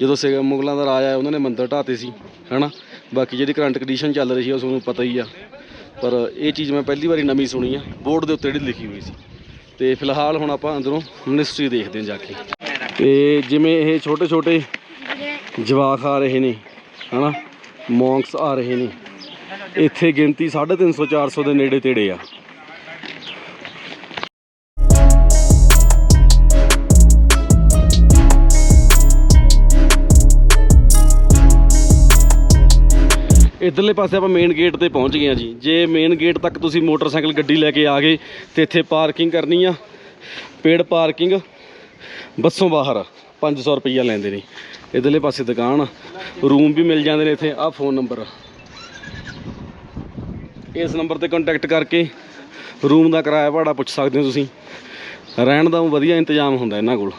S1: ਜਦੋਂ ਸਿੱਖ ਮੁਗਲਾਂ ਦਾ ਰਾਜ ਆਇਆ, ਉਹਨਾਂ ਨੇ ਮੰਦਿਰ ਢਾਤੇ ਸੀ, ਹਨਾ? ਬਾਕੀ ਜਿਹੜੀ ਕਰੰਟ ਕੰਡੀਸ਼ਨ ਚੱਲ ਰਹੀ ਹੈ ਉਹ ਤੁਹਾਨੂੰ ਪਤਾ ਹੀ ਆ। ਪਰ ਇਹ ਚੀਜ਼ ਮੈਂ ਪਹਿਲੀ ਵਾਰੀ ਨਵੀਂ ਸੁਣੀ ਆ, ਬੋਰਡ ਦੇ ਉੱਤੇ ਜਿਹੜੀ ਲਿਖੀ ਹੋਈ ਸੀ। ਤੇ ਫਿਲਹਾਲ ਹੁਣ ਆਪਾਂ ਅੰਦਰੋਂ ਮਿਨਿਸਟਰੀ ਦੇਖਦੇ ਹਾਂ ਜਾ ਕੇ। ਤੇ ਜਿਵੇਂ ਇਹ ਛੋਟੇ ਛੋਟੇ ਜਵਾਕ ਆ ਰਹੇ ਨੇ, ਹਨਾ? ਮੌਂਕਸ ਆ ਰਹੇ ਨੇ। ਇੱਥੇ ਗਿਣਤੀ 350 400 ਦੇ ਨੇੜੇ ਤੇੜੇ ਆ। ਇਧਰਲੇ ਪਾਸੇ ਆਪਾਂ ਮੇਨ ਗੇਟ ਤੇ ਪਹੁੰਚ ਗਏ ਆ ਜੀ। ਜੇ ਮੇਨ ਗੇਟ ਤੱਕ ਤੁਸੀਂ ਮੋਟਰਸਾਈਕਲ ਗੱਡੀ ਲੈ ਕੇ ਆ ਗਏ, ਤੇ ਇੱਥੇ ਪਾਰਕਿੰਗ ਕਰਨੀ ਆ ਪੇੜ ਪਾਰਕਿੰਗ ਬੱਸੋਂ ਬਾਹਰ 500 ਰੁਪਈਆ ਲੈਂਦੇ ਨੇ। ਇਧਰਲੇ ਪਾਸੇ ਦੁਕਾਨ ਰੂਮ ਵੀ ਮਿਲ ਜਾਂਦੇ ਨੇ ਇੱਥੇ। ਆ ਫੋਨ ਨੰਬਰ ਇਸ ਨੰਬਰ ਤੇ ਕੰਟੈਕਟ ਕਰਕੇ ਰੂਮ ਦਾ ਕਿਰਾਇਆ ਭਾੜਾ ਪੁੱਛ ਸਕਦੇ ਹੋ ਤੁਸੀਂ। ਰਹਿਣ ਦਾ ਵਧੀਆ ਇੰਤਜ਼ਾਮ ਹੁੰਦਾ ਇਹਨਾਂ ਕੋਲ।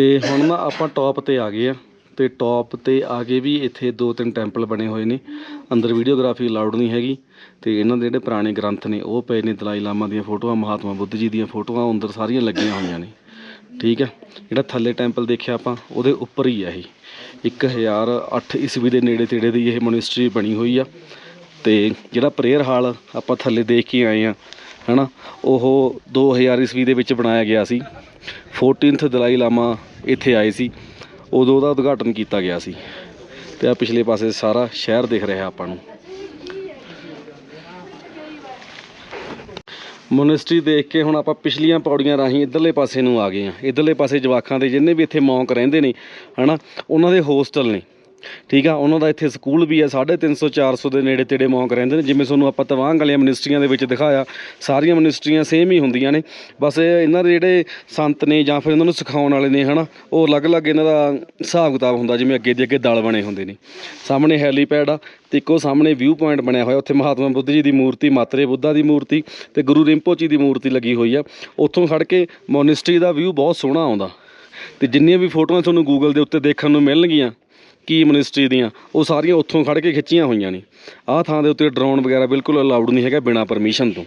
S1: ਤੇ ਹੁਣ ਨਾ ਆਪਾਂ ਟੌਪ ਤੇ ਆ ਗਏ ਆ ਤੇ ਟੌਪ ਤੇ ਆ ਕੇ ਵੀ ਇੱਥੇ ਦੋ ਤਿੰਨ ਟੈਂਪਲ ਬਣੇ ਹੋਏ ਨੇ। ਅੰਦਰ ਵੀਡੀਓਗ੍ਰਾਫੀ ਅਲਾਉਡ ਨਹੀਂ ਹੈਗੀ ਤੇ ਇਹਨਾਂ ਦੇ ਜਿਹੜੇ ਪੁਰਾਣੇ ਗ੍ਰੰਥ ਨੇ, ਉਹ ਪਏ ਨੇ ਦਲਾਈ ਲਾਮਾ ਦੀਆਂ ਫੋਟੋਆਂ, ਮਹਾਤਮਾ ਬੁੱਧ ਜੀ ਦੀਆਂ ਫੋਟੋਆਂ ਅੰਦਰ ਸਾਰੀਆਂ ਲੱਗੀਆਂ ਹੋਈਆਂ ਨੇ। ਠੀਕ ਹੈ, ਜਿਹੜਾ ਥੱਲੇ ਟੈਂਪਲ ਦੇਖਿਆ ਆਪਾਂ, ਉਹਦੇ ਉੱਪਰ ਹੀ ਆ ਇਹ। 1008 ਈਸਵੀ ਦੇ ਨੇੜੇ ਤੇੜੇ ਦੀ ਇਹ ਮੋਨਿਸਟਰੀ ਬਣੀ ਹੋਈ ਆ ਤੇ ਜਿਹੜਾ ਪ੍ਰੇਅਰ ਹਾਲ ਆਪਾਂ ਥੱਲੇ ਦੇਖ ਕੇ ਆਏ ਆ, ਹਨਾ, ਉਹ 2000 ਈਸਵੀ ਦੇ ਵਿੱਚ ਬਣਾਇਆ ਗਿਆ ਸੀ। 14th ਦਲਾਈ ਲਾਮਾ ਇੱਥੇ ਆਏ ਸੀ। ਉਦੋਂ ਦਾ ਉਦਘਾਟਨ ਕੀਤਾ ਗਿਆ ਸੀ ਤੇ ਆ ਪਿਛਲੇ ਪਾਸੇ ਸਾਰਾ ਸ਼ਹਿਰ ਦਿਖ ਰਿਹਾ ਆਪਾਂ ਨੂੰ। ਮੋਨੈਸਟਰੀ ਦੇਖ ਕੇ ਹੁਣ ਆਪਾਂ ਪਿਛਲੀਆਂ ਪੌੜੀਆਂ ਰਾਹੀਂ ਇਧਰਲੇ ਪਾਸੇ ਨੂੰ ਆ ਗਏ ਆ ਇਧਰਲੇ ਪਾਸੇ ਜਵਾਕਾਂ ਦੇ ਜਿੰਨੇ ਵੀ ਇੱਥੇ ਮੌਂਕ ਰਹਿੰਦੇ ਨੇ, ਹਨਾ, ਉਹਨਾਂ ਦੇ ਹੋਸਟਲ ਨੇ। ਠੀਕ ਆ, ਉਹਨਾਂ ਦਾ ਇੱਥੇ ਸਕੂਲ ਵੀ ਹੈ 350 400 ਦੇ ਨੇੜੇ ਤੇੜੇ ਮੌਂਕ ਰਹਿੰਦੇ ਨੇ। ਜਿਵੇਂ ਤੁਹਾਨੂੰ ਆਪਾਂ ਤਵਾਂਗ ਵਾਲੀਆਂ ਮਿਨਿਸਟਰੀਆਂ ਦੇ ਵਿੱਚ ਦਿਖਾਇਆ, ਸਾਰੀਆਂ ਮਿਨਿਸਟਰੀਆਂ ਸੇਮ ਹੀ ਹੁੰਦੀਆਂ ਨੇ। ਬਸ ਇਹਨਾਂ ਦੇ ਜਿਹੜੇ ਸੰਤ ਨੇ ਜਾਂ ਫਿਰ ਇਹਨਾਂ ਨੂੰ ਸਿਖਾਉਣ ਵਾਲੇ ਨੇ, ਹਨਾ, ਉਹ ਅਲੱਗ-ਅਲੱਗ ਇਹਨਾਂ ਦਾ ਹਿਸਾਬ ਕਿਤਾਬ ਹੁੰਦਾ, ਜਿਵੇਂ ਅੱਗੇ ਦੇ ਅੱਗੇ ਦਲ ਬਣੇ ਹੁੰਦੇ ਨੇ। ਸਾਹਮਣੇ ਹੈਲੀਪੈਡ ਆ, ਤੇ ਇੱਕੋ ਸਾਹਮਣੇ ਵਿਊ ਪੁਆਇੰਟ ਬਣਿਆ ਹੋਇਆ, ਉੱਥੇ ਮਹਾਤਮਾ ਬੁੱਧ ਜੀ ਦੀ ਮੂਰਤੀ, ਮਾਤਰੇ ਬੁੱਧਾ ਦੀ ਮੂਰਤੀ ਤੇ ਗੁਰੂ ਰਿੰਪੋਚੀ ਦੀ ਮੂਰਤੀ ਲੱਗੀ ਹੋਈ ਆ। ਉੱਥੋਂ ਖੜ ਕੇ ਮੋਨਿਸਟਰੀ ਦਾ ਵਿਊ ਬਹੁਤ ਸੋਹਣਾ ਆਉਂਦਾ। ਤੇ ਜਿੰਨੀਆਂ ਵੀ ਫੋਟੋਆਂ ਤੁਹਾਨੂੰ ਗੂਗਲ ਦੇ ਉੱਤੇ ਦੇਖਣ ਨੂੰ ਮਿਲਣਗੀਆਂ ਕੀ ਮਨਿਸਟਰੀ ਦੀਆਂ? ਉਹ ਸਾਰੀਆਂ ਉੱਥੋਂ ਖੜ ਕੇ ਖਿੱਚੀਆਂ ਹੋਈਆਂ ਨੇ। ਆਹ ਥਾਂ ਦੇ ਉੱਤੇ ਡਰੋਨ ਵਗੈਰਾ ਬਿਲਕੁਲ ਅਲਾਉਡ ਨਹੀਂ ਹੈਗਾ ਬਿਨਾ ਪਰਮਿਸ਼ਨ ਤੋਂ।